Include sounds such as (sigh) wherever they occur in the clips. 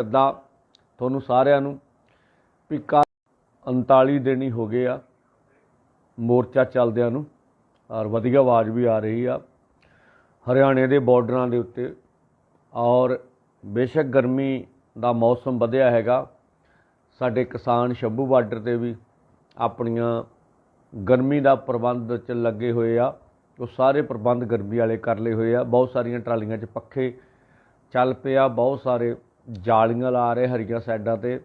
ਸੱਦਾ ਤੁਹਾਨੂੰ ਸਾਰਿਆਂ ਨੂੰ ਵੀ ਕੱਲ੍ਹ 39 ਦਿਨ ਹੀ ਹੋ ਗਏ ਆ ਮੋਰਚਾ ਚੱਲਦਿਆਂ ਨੂੰ। ਔਰ ਵਧੀਆ ਆਵਾਜ਼ ਵੀ ਆ ਰਹੀ ਆ। ਹਰਿਆਣੇ ਦੇ ਬਾਰਡਰਾਂ ਦੇ ਉੱਤੇ। ਔਰ ਬੇਸ਼ੱਕ ਗਰਮੀ ਦਾ ਮੌਸਮ ਵਧਿਆ ਹੈਗਾ। ਸਾਡੇ ਕਿਸਾਨ ਸ਼ੰਭੂ ਬਾਰਡਰ ਤੇ ਵੀ ਆਪਣੀਆਂ ਗਰਮੀ ਦਾ ਪ੍ਰਬੰਧ ਚ ਲੱਗੇ ਹੋਏ ਆ। ਉਹ ਸਾਰੇ ਪ੍ਰਬੰਧ ਗਰਮੀ ਵਾਲੇ ਕਰ ਲਏ ਹੋਏ ਆ। ਬਹੁਤ ਸਾਰੀਆਂ ਟਰਾਲੀਆਂ 'ਚ ਪੱਖੇ ਚੱਲ ਪਿਆ ਬਹੁਤ ਸਾਰੇ ਜਾਲੀਆਂ ਲਾ ਰਹੇ, ਹਰੀਆਂ ਸਾਈਡਾਂ ਤੇ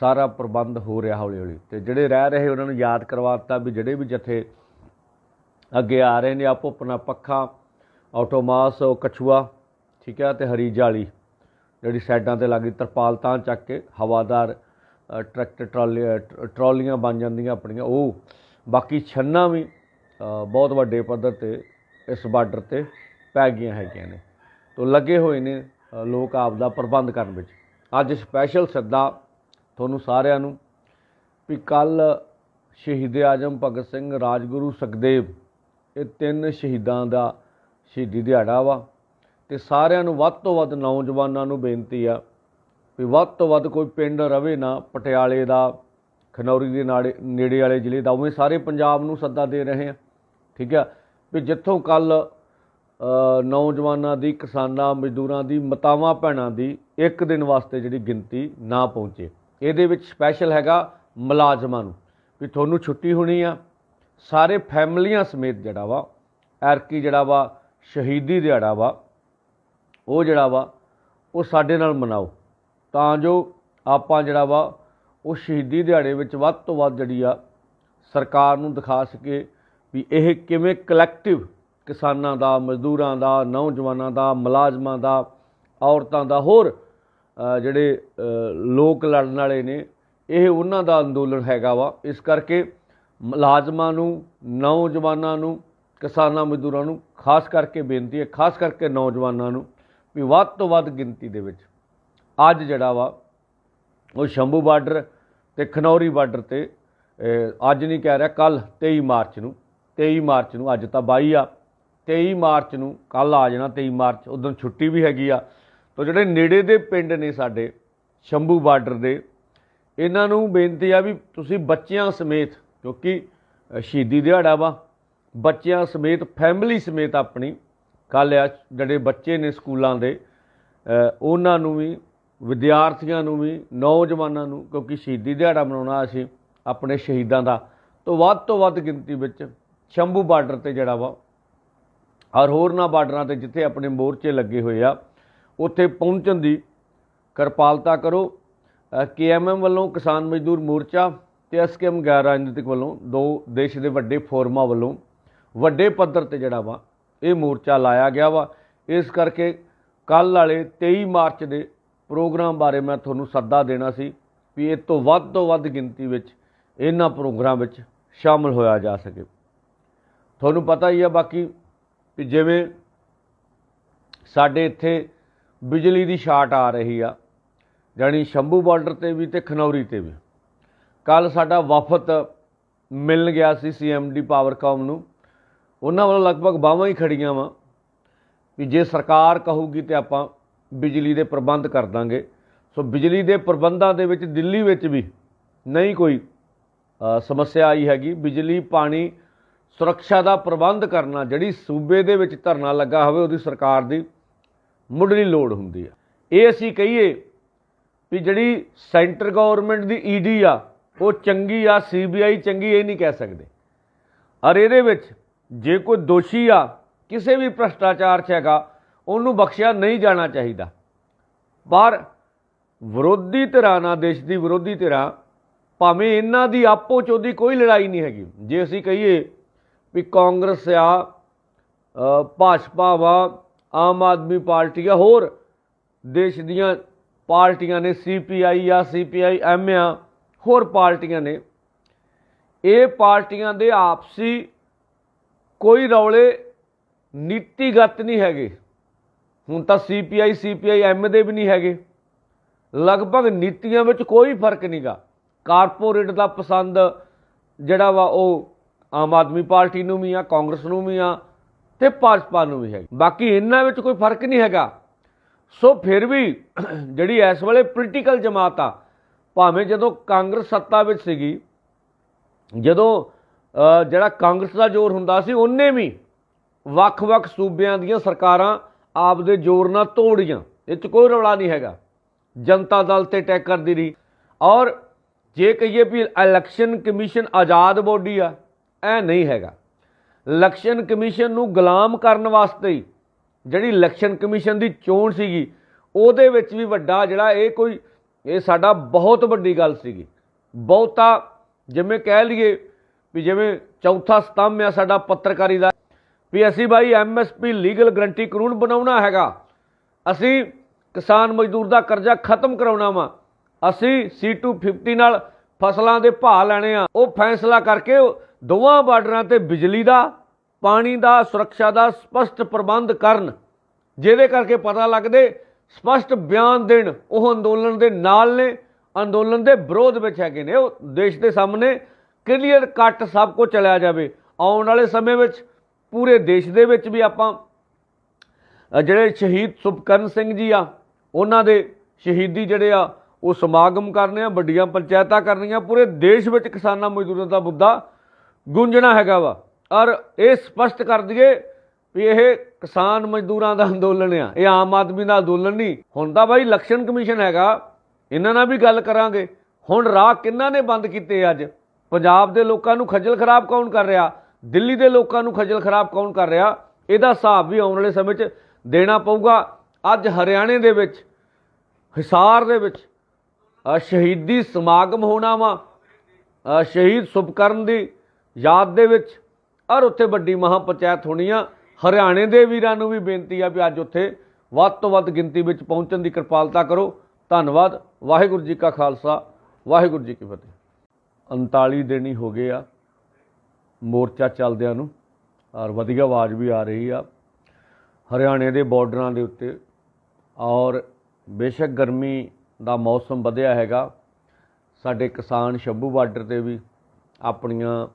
ਸਾਰਾ ਪ੍ਰਬੰਧ ਹੋ ਰਿਹਾ ਹੌਲੀ ਹੌਲੀ ਤੇ ਜਿਹੜੇ ਰਹਿ ਰਹੇ, ਉਹਨਾਂ ਨੂੰ ਯਾਦ ਕਰਵਾ ਦਿੱਤਾ ਵੀ ਜਿਹੜੇ ਵੀ ਜਥੇ ਅੱਗੇ ਆ ਰਹੇ ਨੇ, ਆਪੋ ਆਪਣਾ ਪੱਖਾ, ਆਟੋਮਾਸ ਉਹ ਕਛੂਆ, ਠੀਕ ਹੈ, ਤੇ ਹਰੀ ਜਾਲੀ, ਜਿਹੜੀ ਸਾਈਡਾਂ ਤੇ ਲੱਗੀ ਤਰਪਾਲ ਤਾਂ ਚੱਕ ਕੇ ਹਵਾਦਾਰ ਟਰੈਕਟਰ ਟਰਾਲੀ ਟ- ਟਰਾਲੀਆਂ ਬਣ ਜਾਂਦੀਆਂ ਆਪਣੀਆਂ। ਉਹ ਬਾਕੀ ਛੰਨਾ ਵੀ ਬਹੁਤ ਵੱਡੇ ਪੱਧਰ ਤੇ ਇਸ ਬਾਰਡਰ ਤੇ ਪੈ ਗਈਆਂ ਹੈਗੀਆਂ ਨੇ। ਤੋ ਲੱਗੇ ਹੋਏ ਨੇ ਲੋਕ ਆਪ ਦਾ ਪ੍ਰਬੰਧ ਕਰਨ ਵਿੱਚ। ਅੱਜ ਸਪੈਸ਼ਲ ਸੱਦਾ ਤੁਹਾਨੂੰ ਸਾਰਿਆਂ ਨੂੰ ਵੀ ਕੱਲ ਸ਼ਹੀਦ ਆਜਮ ਭਗਤ ਸਿੰਘ ਰਾਜਗੁਰੂ ਸੁਖਦੇਵ, ਇਹ ਤਿੰਨ ਸ਼ਹੀਦਾਂ ਦਾ ਸ਼ਹੀਦੀ ਦਿਹਾੜਾ ਵਾ ਤੇ ਸਾਰਿਆਂ ਨੂੰ ਵੱਧ ਤੋਂ ਵੱਧ ਨੌਜਵਾਨਾਂ ਨੂੰ ਬੇਨਤੀ ਆ ਵੀ ਵੱਧ ਤੋਂ ਵੱਧ ਕੋਈ ਪਿੰਡ ਰਵੇ ਨਾ, ਪਟਿਆਲੇ ਦਾ, ਖਨੌਰੀ ਦੇ ਨਾੜੇ ਨੇੜੇ ਵਾਲੇ ਜ਼ਿਲ੍ਹੇ ਦਾ, ਉਵੇਂ ਸਾਰੇ ਪੰਜਾਬ ਨੂੰ ਸੱਦਾ ਦੇ ਰਹੇ ਆ। ਠੀਕ ਆ? ਵੀ ਜਿੱਥੋਂ ਕੱਲ ਨੌਜਵਾਨਾਂ ਦੀ, ਕਿਸਾਨਾਂ, ਮਜ਼ਦੂਰਾਂ ਦੀ, ਮਤਾਵਾਂ ਭੈਣਾਂ ਦੀ ਇੱਕ ਦਿਨ ਵਾਸਤੇ ਜਿਹੜੀ ਗਿਣਤੀ ਨਾ ਪਹੁੰਚੇ। ਇਹਦੇ ਵਿੱਚ ਸਪੈਸ਼ਲ ਹੈਗਾ ਮੁਲਾਜ਼ਮਾਂ ਨੂੰ ਵੀ ਤੁਹਾਨੂੰ ਛੁੱਟੀ ਹੋਣੀ ਆ। ਸਾਰੇ ਫੈਮਲੀਆਂ ਸਮੇਤ ਜਿਹੜਾ ਵਾ, ਐਰਕੀ ਜਿਹੜਾ ਵਾ, ਸ਼ਹੀਦੀ ਦਿਹਾੜਾ ਵਾ, ਉਹ ਜਿਹੜਾ ਵਾ, ਉਹ ਸਾਡੇ ਨਾਲ ਮਨਾਓ। ਤਾਂ ਜੋ ਆਪਾਂ ਜਿਹੜਾ ਵਾ, ਉਹ ਸ਼ਹੀਦੀ ਦਿਹਾੜੇ ਵਿੱਚ ਵੱਧ ਤੋਂ ਵੱਧ ਜਿਹੜੀ ਆ, ਸਰਕਾਰ ਨੂੰ ਦਿਖਾ ਸਕੇ ਵੀ ਇਹ ਕਿਵੇਂ ਕਲੈਕਟਿਵ ਕਿਸਾਨਾਂ ਦਾ, ਮਜ਼ਦੂਰਾਂ ਦਾ, ਨੌਜਵਾਨਾਂ ਦਾ, ਮੁਲਾਜ਼ਮਾਂ ਦਾ, ਔਰਤਾਂ ਦਾ, ਹੋਰ ਜਿਹੜੇ ਲੋਕ ਲੜਨ ਵਾਲੇ ਨੇ, ਇਹ ਉਹਨਾਂ ਦਾ ਅੰਦੋਲਨ ਹੈਗਾ ਵਾ। ਇਸ ਕਰਕੇ ਮੁਲਾਜ਼ਮਾਂ ਨੂੰ, ਨੌਜਵਾਨਾਂ ਨੂੰ, ਕਿਸਾਨਾਂ, ਮਜ਼ਦੂਰਾਂ ਨੂੰ ਖਾਸ ਕਰਕੇ ਬੇਨਤੀ ਹੈ, ਖਾਸ ਕਰਕੇ ਨੌਜਵਾਨਾਂ ਨੂੰ ਵੀ ਵੱਧ ਤੋਂ ਵੱਧ ਗਿਣਤੀ ਦੇ ਵਿੱਚ ਅੱਜ ਜਿਹੜਾ ਵਾ, ਉਹ ਸ਼ੰਭੂ ਬਾਰਡਰ ਤੇ ਖਨੌਰੀ ਬਾਰਡਰ ਤੇ ਅੱਜ ਨਹੀਂ ਕਹਿ ਰਿਹਾ ਕੱਲ 23 ਮਾਰਚ ਨੂੰ 23 ਮਾਰਚ ਨੂੰ ਅੱਜ ਤਾਂ 22 ਆ। 23 ਮਾਰਚ ਨੂੰ ਕੱਲ ਆ ਜਾਣਾ 23 ਮਾਰਚ ਉਦੋਂ ਛੁੱਟੀ ਵੀ ਹੈਗੀ ਆ। ਤਾਂ ਜਿਹੜੇ ਨੇੜੇ ਦੇ ਪਿੰਡ ਨੇ ਸਾਡੇ, ਸ਼ੰਭੂ ਬਾਰਡਰ ਦੇ, ਇਹਨਾਂ ਨੂੰ ਬੇਨਤੀ ਆ ਵੀ ਤੁਸੀਂ ਬੱਚਿਆਂ ਸਮੇਤ, ਕਿਉਂਕਿ ਸ਼ਹੀਦੀ ਦਿਹਾੜਾ ਵਾ, ਬੱਚਿਆਂ ਸਮੇਤ ਫੈਮਿਲੀ ਸਮੇਤ ਆਪਣੀ, ਕੱਲ੍ਹ ਆ, ਜਿਹੜੇ ਬੱਚੇ ਨੇ ਸਕੂਲਾਂ ਦੇ ਉਹਨਾਂ ਨੂੰ ਵੀ, ਵਿਦਿਆਰਥੀਆਂ ਨੂੰ ਵੀ, ਨੌਜਵਾਨਾਂ ਨੂੰ, ਕਿਉਂਕਿ ਸ਼ਹੀਦੀ ਦਿਹਾੜਾ ਮਨਾਉਣਾ ਅਸੀਂ ਆਪਣੇ ਸ਼ਹੀਦਾਂ ਦਾ, ਤੋਂ ਵੱਧ ਤੋਂ ਵੱਧ ਗਿਣਤੀ ਵਿੱਚ ਸ਼ੰਭੂ ਬਾਰਡਰ ਤੇ ਜਿਹੜਾ ਵਾ ਔਰ ਹੋਰਨਾਂ ਬਾਰਡਰਾਂ ਤੇ ਜਿੱਥੇ ਆਪਣੇ ਮੋਰਚੇ ਲੱਗੇ ਹੋਏ ਆ, ਉੱਥੇ ਪਹੁੰਚਣ ਦੀ ਕਿਰਪਾਲਤਾ ਕਰੋ। ਕੇਐਮਐਮ ਵੱਲੋਂ ਕਿਸਾਨ ਮਜ਼ਦੂਰ ਮੋਰਚਾ ਤੇ ਐਸਕੇਐਮ ਗੈਰ ਰਾਜਨੀਤਿਕ ਵੱਲੋਂ ਦੋ ਦੇਸ਼ ਦੇ ਵੱਡੇ ਫੋਰਮਾਂ ਵੱਲੋਂ ਵੱਡੇ ਪੱਧਰ ਤੇ ਜਿਹੜਾ ਵਾ ਇਹ ਮੋਰਚਾ ਲਾਇਆ ਗਿਆ ਵਾ। ਇਸ ਕਰਕੇ ਕੱਲ ਵਾਲੇ 23 ਮਾਰਚ ਦੇ ਪ੍ਰੋਗਰਾਮ ਬਾਰੇ ਮੈਂ ਤੁਹਾਨੂੰ ਸੱਦਾ ਦੇਣਾ ਸੀ ਵੀ ਇਹ ਤੋਂ ਵੱਧ ਤੋਂ ਵੱਧ ਗਿਣਤੀ ਵਿੱਚ ਇਹਨਾਂ ਪ੍ਰੋਗਰਾਮ ਵਿੱਚ ਸ਼ਾਮਲ ਹੋਇਆ ਜਾ ਸਕੇ। ਤੁਹਾਨੂੰ ਪਤਾ ਹੀ ਆ ਬਾਕੀ ਵੀ ਜਿਵੇਂ ਸਾਡੇ ਇੱਥੇ ਬਿਜਲੀ ਦੀ ਸ਼ਾਰਟ ਆ ਰਹੀ ਆ, ਜਾਣੀ ਸ਼ੰਭੂ ਬਾਰਡਰ ਤੇ ਵੀ ਤੇ ਖਨੌਰੀ ਤੇ ਵੀ। ਕੱਲ ਸਾਡਾ ਵਫਦ ਮਿਲਣ ਗਿਆ ਸੀ ਸੀਐਮਡੀ ਪਾਵਰਕਾਮ ਨੂੰ। ਉਹਨਾਂ ਵੱਲੋਂ ਲਗਭਗ ਬਾਹਾਂ ਹੀ ਖੜੀਆਂ ਵਾ ਵੀ ਜੇ ਸਰਕਾਰ ਕਹੂਗੀ ਤੇ ਆਪਾਂ ਬਿਜਲੀ ਦੇ ਪ੍ਰਬੰਧ ਕਰ ਦਾਂਗੇ। ਸੋ ਬਿਜਲੀ ਦੇ ਪ੍ਰਬੰਧਾਂ ਦੇ ਵਿੱਚ ਦਿੱਲੀ ਵਿੱਚ ਵੀ ਨਹੀਂ ਕੋਈ ਸਮੱਸਿਆ ਆਈ ਹੈਗੀ। ਬਿਜਲੀ, ਪਾਣੀ ਸੁਰੱਖਿਆ ਦਾ ਪ੍ਰਬੰਧ ਕਰਨਾ, ਜਿਹੜੀ ਸੂਬੇ ਦੇ ਵਿੱਚ ਧਰਨਾ ਲੱਗਾ ਹੋਵੇ, ਉਹਦੀ ਸਰਕਾਰ ਦੀ ਮੁੱਢਲੀ ਲੋੜ ਹੁੰਦੀ ਆ। ਇਹ ਅਸੀਂ ਕਹੀਏ ਵੀ ਜਿਹੜੀ ਸੈਂਟਰ ਗਵਰਨਮੈਂਟ ਦੀ ਈਡੀ ਆ, ਉਹ ਚੰਗੀ ਆ ਸੀਬੀਆਈ ਚੰਗੀ, ਇਹ ਨਹੀਂ ਕਹਿ ਸਕਦੇ। ਔਰ ਇਹਦੇ ਵਿੱਚ ਜੇ ਕੋਈ ਦੋਸ਼ੀ ਆ, ਕਿਸੇ ਵੀ ਭ੍ਰਸ਼ਟਾਚਾਰ 'ਚ ਹੈਗਾ, ਉਹਨੂੰ ਬਖਸ਼ਿਆ ਨਹੀਂ ਜਾਣਾ ਚਾਹੀਦਾ। ਪਰ ਵਿਰੋਧੀ ਧਿਰਾਂ ਨਾਲ, ਦੇਸ਼ ਦੀ ਵਿਰੋਧੀ ਧਿਰਾਂ, ਭਾਵੇਂ ਇਹਨਾਂ ਦੀ ਆਪੋ ਚ ਉਹਦੀ ਕੋਈ ਲੜਾਈ ਨਹੀਂ ਹੈਗੀ। ਜੇ ਅਸੀਂ ਕਹੀਏ ਵੀ ਕਾਂਗਰਸ ਆ ਭਾਜਪਾ ਵਾ, ਆਮ ਆਦਮੀ ਪਾਰਟੀ ਆ, ਹੋਰ ਦੇਸ਼ ਦੀਆਂ ਪਾਰਟੀਆਂ ਨੇ ਸੀਪੀਆਈ ਆ ਸੀਪੀਆਈ ਐਮ ਆ, ਹੋਰ ਪਾਰਟੀਆਂ ਨੇ। ਇਹ ਪਾਰਟੀਆਂ ਦੇ ਆਪਸੀ ਕੋਈ ਰੌਲੇ ਨੀਤੀਗਤ ਨਹੀਂ ਹੈਗੇ। ਹੁਣ ਤਾਂ ਸੀਪੀਆਈ ਸੀਪੀਆਈ ਐਮ ਦੇ ਵੀ ਨਹੀਂ ਹੈਗੇ। ਲਗਭਗ ਨੀਤੀਆਂ ਵਿੱਚ ਕੋਈ ਫ਼ਰਕ ਨਹੀਂਗਾ ਕਾਰਪੋਰੇਟ ਦਾ ਪਸੰਦ ਜਿਹੜਾ ਵਾ ਉਹ ਆਮ ਆਦਮੀ ਪਾਰਟੀ ਨੂੰ ਵੀ ਆ, ਕਾਂਗਰਸ ਨੂੰ ਵੀ ਆ ਤੇ ਭਾਜਪਾ ਨੂੰ ਵੀ ਹੈ ਬਾਕੀ ਇਹਨਾਂ ਵਿੱਚ ਕੋਈ ਫ਼ਰਕ ਨਹੀਂ ਹੈਗਾ। ਸੋ ਫਿਰ ਵੀ (clears throat) ਜਿਹੜੀ ਇਸ ਵੇਲੇ ਪੋਲੀਟੀਕਲ ਜਮਾਤ ਆ, ਭਾਵੇਂ ਜਦੋਂ ਕਾਂਗਰਸ ਸੱਤਾ ਵਿੱਚ ਸੀਗੀ, ਜਦੋਂ ਜਿਹੜਾ ਕਾਂਗਰਸ ਦਾ ਜ਼ੋਰ ਹੁੰਦਾ ਸੀ, ਉਹਨੇ ਵੀ ਵੱਖ-ਵੱਖ ਸੂਬਿਆਂ ਦੀਆਂ ਸਰਕਾਰਾਂ ਆਪਦੇ ਜ਼ੋਰ ਨਾਲ ਤੋੜੀਆਂ। ਇਹ 'ਚ ਕੋਈ ਰੌਲਾ ਨਹੀਂ ਹੈਗਾ। ਜਨਤਾ ਦਲ ਤੇ ਅਟੈਕ ਕਰਦੀ ਰਹੀ ਔਰ ਜੇ ਕਹੀਏ ਵੀ ਇਲੈਕਸ਼ਨ ਕਮਿਸ਼ਨ ਆਜ਼ਾਦ ਬੋਡੀ ਆ ਇਹ ਨਹੀਂ ਹੈਗਾ। ਇਲੈਕਸ਼ਨ ਕਮਿਸ਼ਨ ਨੂੰ ਗੁਲਾਮ ਕਰਨ ਵਾਸਤੇ ਹੀ ਜਿਹੜੀ ਇਲੈਕਸ਼ਨ ਕਮਿਸ਼ਨ ਦੀ ਚੋਣ ਸੀਗੀ, ਉਹਦੇ ਵਿੱਚ ਵੀ ਵੱਡਾ ਜਿਹੜਾ ਇਹ ਕੋਈ, ਇਹ ਸਾਡਾ ਬਹੁਤ ਵੱਡੀ ਗੱਲ ਸੀਗੀ। ਬਹੁਤਾ ਜਿਵੇਂ ਕਹਿ ਲਈਏ ਵੀ ਜਿਵੇਂ ਚੌਥਾ ਸਤੰਭ ਆ ਸਾਡਾ ਪੱਤਰਕਾਰੀ ਦਾ, ਵੀ ਅਸੀਂ ਬਾਈ ਐਮਐਸਪੀ ਲੀਗਲ ਗਰੰਟੀ ਕਾਨੂੰਨ ਬਣਾਉਣਾ ਹੈਗਾ। ਅਸੀਂ ਕਿਸਾਨ ਮਜ਼ਦੂਰ ਦਾ ਕਰਜ਼ਾ ਖਤਮ ਕਰਾਉਣਾ ਵਾ। ਅਸੀਂ C250 ਨਾਲ ਫਸਲਾਂ ਦੇ ਭਾਅ ਲੈਣੇ ਆ। ਉਹ ਫੈਸਲਾ ਕਰਕੇ ਦੋਵਾਂ ਬਾਰਡਰਾਂ ਤੇ ਬਿਜਲੀ ਦਾ, ਪਾਣੀ ਦਾ, ਸੁਰੱਖਿਆ ਦਾ ਸਪਸ਼ਟ ਪ੍ਰਬੰਧ ਕਰਨ, ਜਿਹਦੇ ਕਰਕੇ ਪਤਾ ਲੱਗਦੇ, ਸਪਸ਼ਟ ਬਿਆਨ ਦੇਣ, ਉਹ ਅੰਦੋਲਨ ਦੇ ਨਾਲ ਨੇ, ਅੰਦੋਲਨ ਦੇ ਵਿਰੋਧ ਵਿੱਚ ਹੈਗੇ ਨੇ, ਉਹ ਦੇਸ਼ ਦੇ ਸਾਹਮਣੇ ਕਲੀਅਰ ਕੱਟ ਸਭ ਕੁਝ ਚਲਿਆ ਜਾਵੇ। ਆਉਣ ਵਾਲੇ ਸਮੇਂ ਵਿੱਚ, ਪੂਰੇ ਦੇਸ਼ ਦੇ ਵਿੱਚ ਵੀ ਆਪਾਂ ਜਿਹੜੇ ਸ਼ਹੀਦ ਸੁਭਕਰਨ ਸਿੰਘ ਜੀ ਆ, ਉਹਨਾਂ ਦੇ ਸ਼ਹੀਦੀ ਜਿਹੜੇ ਆ, ਉਹ ਸਮਾਗਮ ਕਰਨੇ ਆ, ਵੱਡੀਆਂ ਪੰਚਾਇਤਾਂ ਕਰਨੀਆਂ, ਪੂਰੇ ਦੇਸ਼ ਵਿੱਚ ਕਿਸਾਨਾਂ ਮਜ਼ਦੂਰਾਂ ਦਾ ਮੁੱਦਾ ਗੂੰਜਣਾ ਹੈਗਾ ਵਾ। ਔਰ ਇਹ ਸਪਸ਼ਟ ਕਰ ਦਈਏ ਵੀ ਇਹ ਕਿਸਾਨ ਮਜ਼ਦੂਰਾਂ ਦਾ ਅੰਦੋਲਨ ਆ। ਇਹ ਆਮ ਆਦਮੀ ਦਾ ਅੰਦੋਲਨ ਨਹੀਂ। ਹੁਣ ਤਾਂ ਬਾਈ ਇਲੈਕਸ਼ਨ ਕਮਿਸ਼ਨ ਹੈਗਾ। ਇਹਨਾਂ ਨਾਲ ਵੀ ਗੱਲ ਕਰਾਂਗੇ। ਹੁਣ ਰਾਹ ਕਿੰਨਾਂ ਨੇ ਬੰਦ ਕੀਤੇ ਅੱਜ? ਪੰਜਾਬ ਦੇ ਲੋਕਾਂ ਨੂੰ ਖੱਜਲ ਖਰਾਬ ਕੌਣ ਕਰ ਰਿਹਾ? ਦਿੱਲੀ ਦੇ ਲੋਕਾਂ ਨੂੰ ਖੱਜਲ ਖਰਾਬ ਕੌਣ ਕਰ ਰਿਹਾ? ਇਹਦਾ ਹਿਸਾਬ ਵੀ ਆਉਣ ਵਾਲੇ ਸਮੇਂ 'ਚ ਦੇਣਾ ਪਊਗਾ। ਅੱਜ ਹਰਿਆਣੇ ਦੇ ਵਿੱਚ, ਹਿਸਾਰ ਦੇ ਵਿੱਚ ਸ਼ਹੀਦੀ ਸਮਾਗਮ ਹੋਣਾ ਵਾ। ਸ਼ਹੀਦ ਸੁਭਕਰਨ ਦੀ ਯਾਦ ਦੇ ਵਿੱਚ ਔਰ ਉੱਥੇ ਵੱਡੀ ਮਹਾ ਪੰਚਾਇਤ ਹੋਣੀ ਆ। ਹਰਿਆਣੇ ਦੇ ਵੀਰਾਂ ਨੂੰ ਵੀ ਬੇਨਤੀ ਆ ਵੀ ਅੱਜ ਉੱਥੇ ਵੱਧ ਤੋਂ ਵੱਧ ਗਿਣਤੀ ਵਿੱਚ ਪਹੁੰਚਣ ਦੀ ਕਿਰਪਾਲਤਾ ਕਰੋ। ਧੰਨਵਾਦ। ਵਾਹਿਗੁਰੂ ਜੀ ਕਾ ਖਾਲਸਾ। ਵਾਹਿਗੁਰੂ ਜੀ ਕੀ ਫਤਿਹ। 39 ਦਿਨ ਹੀ ਹੋ ਗਏ ਆ। ਮੋਰਚਾ ਚੱਲਦਿਆਂ ਨੂੰ ਔਰ ਵਧੀਆ ਆਵਾਜ਼ ਵੀ ਆ ਰਹੀ ਆ। ਹਰਿਆਣੇ ਦੇ ਬਾਰਡਰਾਂ ਦੇ ਉੱਤੇ ਔਰ ਬੇਸ਼ੱਕ ਗਰਮੀ ਦਾ ਮੌਸਮ ਵਧਿਆ ਹੈਗਾ। ਸਾਡੇ ਕਿਸਾਨ ਸ਼ੰਭੂ ਬਾਰਡਰ ਤੇ ਵੀ ਆਪਣੀਆਂ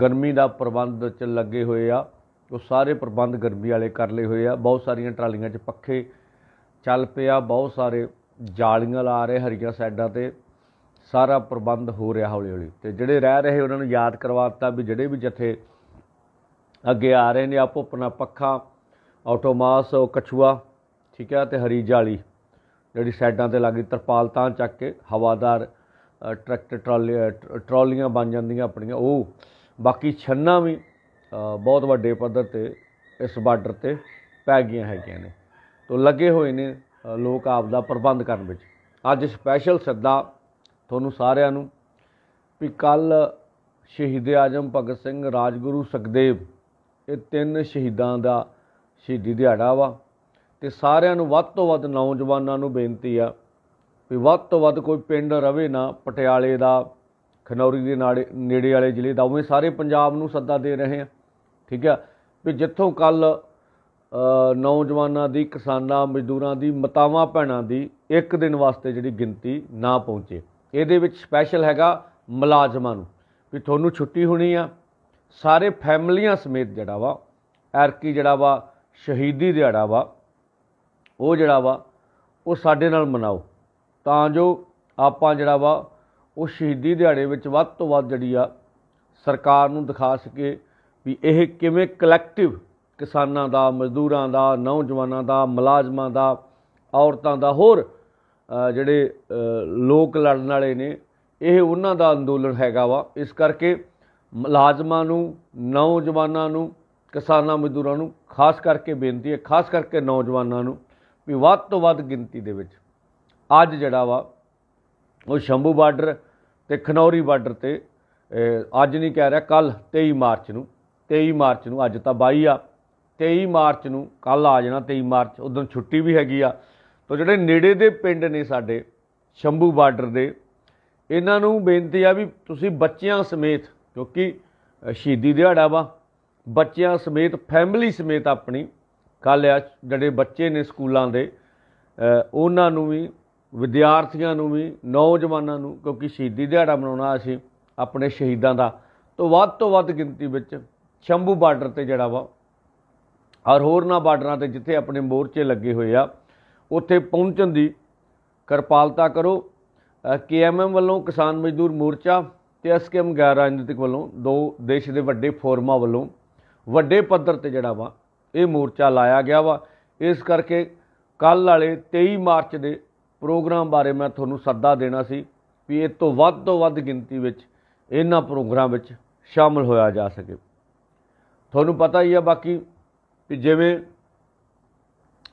ਗਰਮੀ ਦਾ ਪ੍ਰਬੰਧ ਚ ਲੱਗੇ ਹੋਏ ਆ। ਉਹ ਸਾਰੇ ਪ੍ਰਬੰਧ ਗਰਮੀ ਵਾਲੇ ਕਰ ਲਏ ਹੋਏ ਆ। ਬਹੁਤ ਸਾਰੀਆਂ ਟਰਾਲੀਆਂ 'ਚ ਪੱਖੇ ਚੱਲ ਪਿਆ ਬਹੁਤ ਸਾਰੇ ਜਾਲੀਆਂ ਲਾ ਰਹੇ ਹਰੀਆਂ ਸਾਈਡਾਂ ਤੇ। ਸਾਰਾ ਪ੍ਰਬੰਧ ਹੋ ਰਿਹਾ ਹੌਲੀ ਹੌਲੀ ਤੇ ਜਿਹੜੇ ਰਹਿ ਰਹੇ ਉਹਨਾਂ ਨੂੰ ਯਾਦ ਕਰਵਾ ਦਿੱਤਾ ਵੀ ਜਿਹੜੇ ਵੀ ਜਥੇ ਅੱਗੇ ਆ ਰਹੇ ਨੇ, ਆਪੋ ਆਪਣਾ ਪੱਖਾ, ਆਟੋਮਾਸ ਕਛੂਆ, ਠੀਕ ਹੈ ਤੇ ਹਰੀ ਜਾਲੀ ਜਿਹੜੀ ਸਾਈਡਾਂ ਤੇ ਲੱਗੀ ਤਰਪਾਲ ਤਾਂ ਚੱਕ ਕੇ ਹਵਾਦਾਰ ਟਰੈਕਟਰ ਟਰਾਲੀ ਟ- ਟਰਾਲੀਆਂ ਬਣ ਜਾਂਦੀਆਂ ਆਪਣੀਆਂ। ਉਹ ਬਾਕੀ ਛੰਨਾ ਵੀ ਬਹੁਤ ਵੱਡੇ ਪੱਧਰ ਤੇ ਇਸ ਬਾਰਡਰ ਤੇ ਪੈ ਗਈਆਂ ਹੈਗੀਆਂ ਨੇ। ਤੋ ਲੱਗੇ ਹੋਏ ਨੇ ਲੋਕ ਆਪ ਦਾ ਪ੍ਰਬੰਧ ਕਰਨ ਵਿੱਚ। ਅੱਜ ਸਪੈਸ਼ਲ ਸੱਦਾ ਤੁਹਾਨੂੰ ਸਾਰਿਆਂ ਨੂੰ ਵੀ ਕੱਲ ਸ਼ਹੀਦ ਆਜਮ ਭਗਤ ਸਿੰਘ ਰਾਜਗੁਰੂ ਸੁਖਦੇਵ, ਇਹ ਤਿੰਨ ਸ਼ਹੀਦਾਂ ਦਾ ਸ਼ਹੀਦੀ ਦਿਹਾੜਾ ਵਾ। ਤੇ ਸਾਰਿਆਂ ਨੂੰ ਵੱਧ ਤੋਂ ਵੱਧ ਨੌਜਵਾਨਾਂ ਨੂੰ ਬੇਨਤੀ ਆ ਵੀ ਵੱਧ ਤੋਂ ਵੱਧ ਕੋਈ ਪਿੰਡ ਰਵੇ ਨਾ, ਪਟਿਆਲੇ ਦਾ ਖਨੌਰੀ ਦੇ ਨਾੜੇ ਨੇੜੇ ਵਾਲੇ ਜ਼ਿਲ੍ਹੇ ਦਾ, ਉਵੇਂ ਸਾਰੇ ਪੰਜਾਬ ਨੂੰ ਸੱਦਾ ਦੇ ਰਹੇ ਆ। ਠੀਕ ਆ? ਵੀ ਜਿੱਥੋਂ ਕੱਲ ਨੌਜਵਾਨਾਂ ਦੀ, ਕਿਸਾਨਾਂ, ਮਜ਼ਦੂਰਾਂ ਦੀ, ਮਤਾਵਾਂ ਭੈਣਾਂ ਦੀ ਇੱਕ ਦਿਨ ਵਾਸਤੇ ਜਿਹੜੀ ਗਿਣਤੀ ਨਾ ਪਹੁੰਚੇ। ਇਹਦੇ ਵਿੱਚ ਸਪੈਸ਼ਲ ਹੈਗਾ ਮੁਲਾਜ਼ਮਾਂ ਨੂੰ। ਵੀ ਤੁਹਾਨੂੰ ਛੁੱਟੀ ਹੋਣੀ ਆ। ਸਾਰੇ ਫੈਮਲੀਆਂ ਸਮੇਤ ਜਿਹੜਾ ਵਾ ਐਰਕੀ ਜਿਹੜਾ ਵਾ, ਸ਼ਹੀਦੀ ਦਿਹਾੜਾ ਵਾ, ਉਹ ਜਿਹੜਾ ਵਾ, ਉਹ ਸਾਡੇ ਨਾਲ ਮਨਾਓ। ਤਾਂ ਜੋ ਆਪਾਂ ਜਿਹੜਾ ਵਾ ਉਹ ਸ਼ਹੀਦੀ ਦਿਹਾੜੇ ਵਿੱਚ ਵੱਧ ਤੋਂ ਵੱਧ ਜਿਹੜੀ ਆ ਸਰਕਾਰ ਨੂੰ ਦਿਖਾ ਸਕੇ ਵੀ ਇਹ ਕਿਵੇਂ ਕਲੈਕਟਿਵ ਕਿਸਾਨਾਂ ਦਾ, ਮਜ਼ਦੂਰਾਂ ਦਾ, ਨੌਜਵਾਨਾਂ ਦਾ, ਮੁਲਾਜ਼ਮਾਂ ਦਾ, ਔਰਤਾਂ ਦਾ, ਹੋਰ ਜਿਹੜੇ ਲੋਕ ਲੜਨ ਵਾਲੇ ਨੇ, ਇਹ ਉਹਨਾਂ ਦਾ ਅੰਦੋਲਨ ਹੈਗਾ ਵਾ। ਇਸ ਕਰਕੇ ਮੁਲਾਜ਼ਮਾਂ ਨੂੰ, ਨੌਜਵਾਨਾਂ ਨੂੰ, ਕਿਸਾਨਾਂ, ਮਜ਼ਦੂਰਾਂ ਨੂੰ ਖਾਸ ਕਰਕੇ ਬੇਨਤੀ ਹੈ, ਖਾਸ ਕਰਕੇ ਨੌਜਵਾਨਾਂ ਨੂੰ ਵੀ ਵੱਧ ਤੋਂ ਵੱਧ ਗਿਣਤੀ ਦੇ ਵਿੱਚ ਅੱਜ ਜਿਹੜਾ ਵਾ ਉਹ ਸ਼ੰਭੂ ਬਾਰਡਰ ਤੇ ਖਨੌਰੀ ਬਾਰਡਰ ਤੇ ਅੱਜ ਨਹੀਂ ਕਹਿ ਰਿਹਾ ਕੱਲ 23 ਮਾਰਚ ਨੂੰ 23 ਮਾਰਚ ਨੂੰ ਅੱਜ ਤਾਂ 22 ਆ 23 ਮਾਰਚ ਨੂੰ ਕੱਲ ਆ ਜਾਣਾ 23 ਮਾਰਚ ਉਦੋਂ ਛੁੱਟੀ ਵੀ ਹੈਗੀ ਆ। ਤਾਂ ਜਿਹੜੇ ਨੇੜੇ ਦੇ ਪਿੰਡ ਨੇ ਸਾਡੇ, ਸ਼ੰਭੂ ਬਾਰਡਰ ਦੇ, ਇਹਨਾਂ ਨੂੰ ਬੇਨਤੀ ਆ ਵੀ ਤੁਸੀਂ ਬੱਚਿਆਂ ਸਮੇਤ, ਕਿਉਂਕਿ ਸ਼ਹੀਦੀ ਦਿਹਾੜਾ ਵਾ, ਬੱਚਿਆਂ ਸਮੇਤ ਫੈਮਿਲੀ ਸਮੇਤ ਆਪਣੀ, ਕੱਲ੍ਹ ਆ ਜਿਹੜੇ ਬੱਚੇ ਨੇ ਸਕੂਲਾਂ ਦੇ ਉਹਨਾਂ ਨੂੰ ਵੀ ਵਿਦਿਆਰਥੀਆਂ ਨੂੰ ਵੀ, ਨੌਜਵਾਨਾਂ ਨੂੰ, ਕਿਉਂਕਿ ਸ਼ਹੀਦੀ ਦਿਹਾੜਾ ਮਨਾਉਣਾ ਅਸੀਂ ਆਪਣੇ ਸ਼ਹੀਦਾਂ ਦਾ, ਤੋਂ ਵੱਧ ਤੋਂ ਵੱਧ ਗਿਣਤੀ ਵਿੱਚ ਸ਼ੰਭੂ ਬਾਰਡਰ ਤੇ ਜਿਹੜਾ ਵਾ ਔਰ ਹੋਰਨਾਂ ਬਾਰਡਰਾਂ ਤੇ ਜਿੱਥੇ ਆਪਣੇ ਮੋਰਚੇ ਲੱਗੇ ਹੋਏ ਆ, ਉੱਥੇ ਪਹੁੰਚਣ ਦੀ ਕਿਰਪਾਲਤਾ ਕਰੋ। ਕੇਐਮਐਮ ਵੱਲੋਂ ਕਿਸਾਨ ਮਜ਼ਦੂਰ ਮੋਰਚਾ ਤੇ ਐਸਕੇਐਮ ਗੈਰ ਰਾਜਨੀਤਿਕ ਵੱਲੋਂ ਦੋ ਦੇਸ਼ ਦੇ ਵੱਡੇ ਫੋਰਮਾਂ ਵੱਲੋਂ ਵੱਡੇ ਪੱਧਰ ਤੇ ਜਿਹੜਾ ਵਾ, ਇਹ ਮੋਰਚਾ ਲਾਇਆ ਗਿਆ ਵਾ। ਇਸ ਕਰਕੇ ਕੱਲ ਵਾਲੇ 23 ਮਾਰਚ ਦੇ ਪ੍ਰੋਗਰਾਮ ਬਾਰੇ ਮੈਂ ਤੁਹਾਨੂੰ ਸੱਦਾ ਦੇਣਾ ਸੀ ਵੀ ਇਹ ਤੋਂ ਵੱਧ ਤੋਂ ਵੱਧ ਗਿਣਤੀ ਵਿੱਚ ਇਹਨਾਂ ਪ੍ਰੋਗਰਾਮ ਵਿੱਚ ਸ਼ਾਮਲ ਹੋਇਆ ਜਾ ਸਕੇ। ਤੁਹਾਨੂੰ ਪਤਾ ਹੀ ਆ ਬਾਕੀ ਵੀ ਜਿਵੇਂ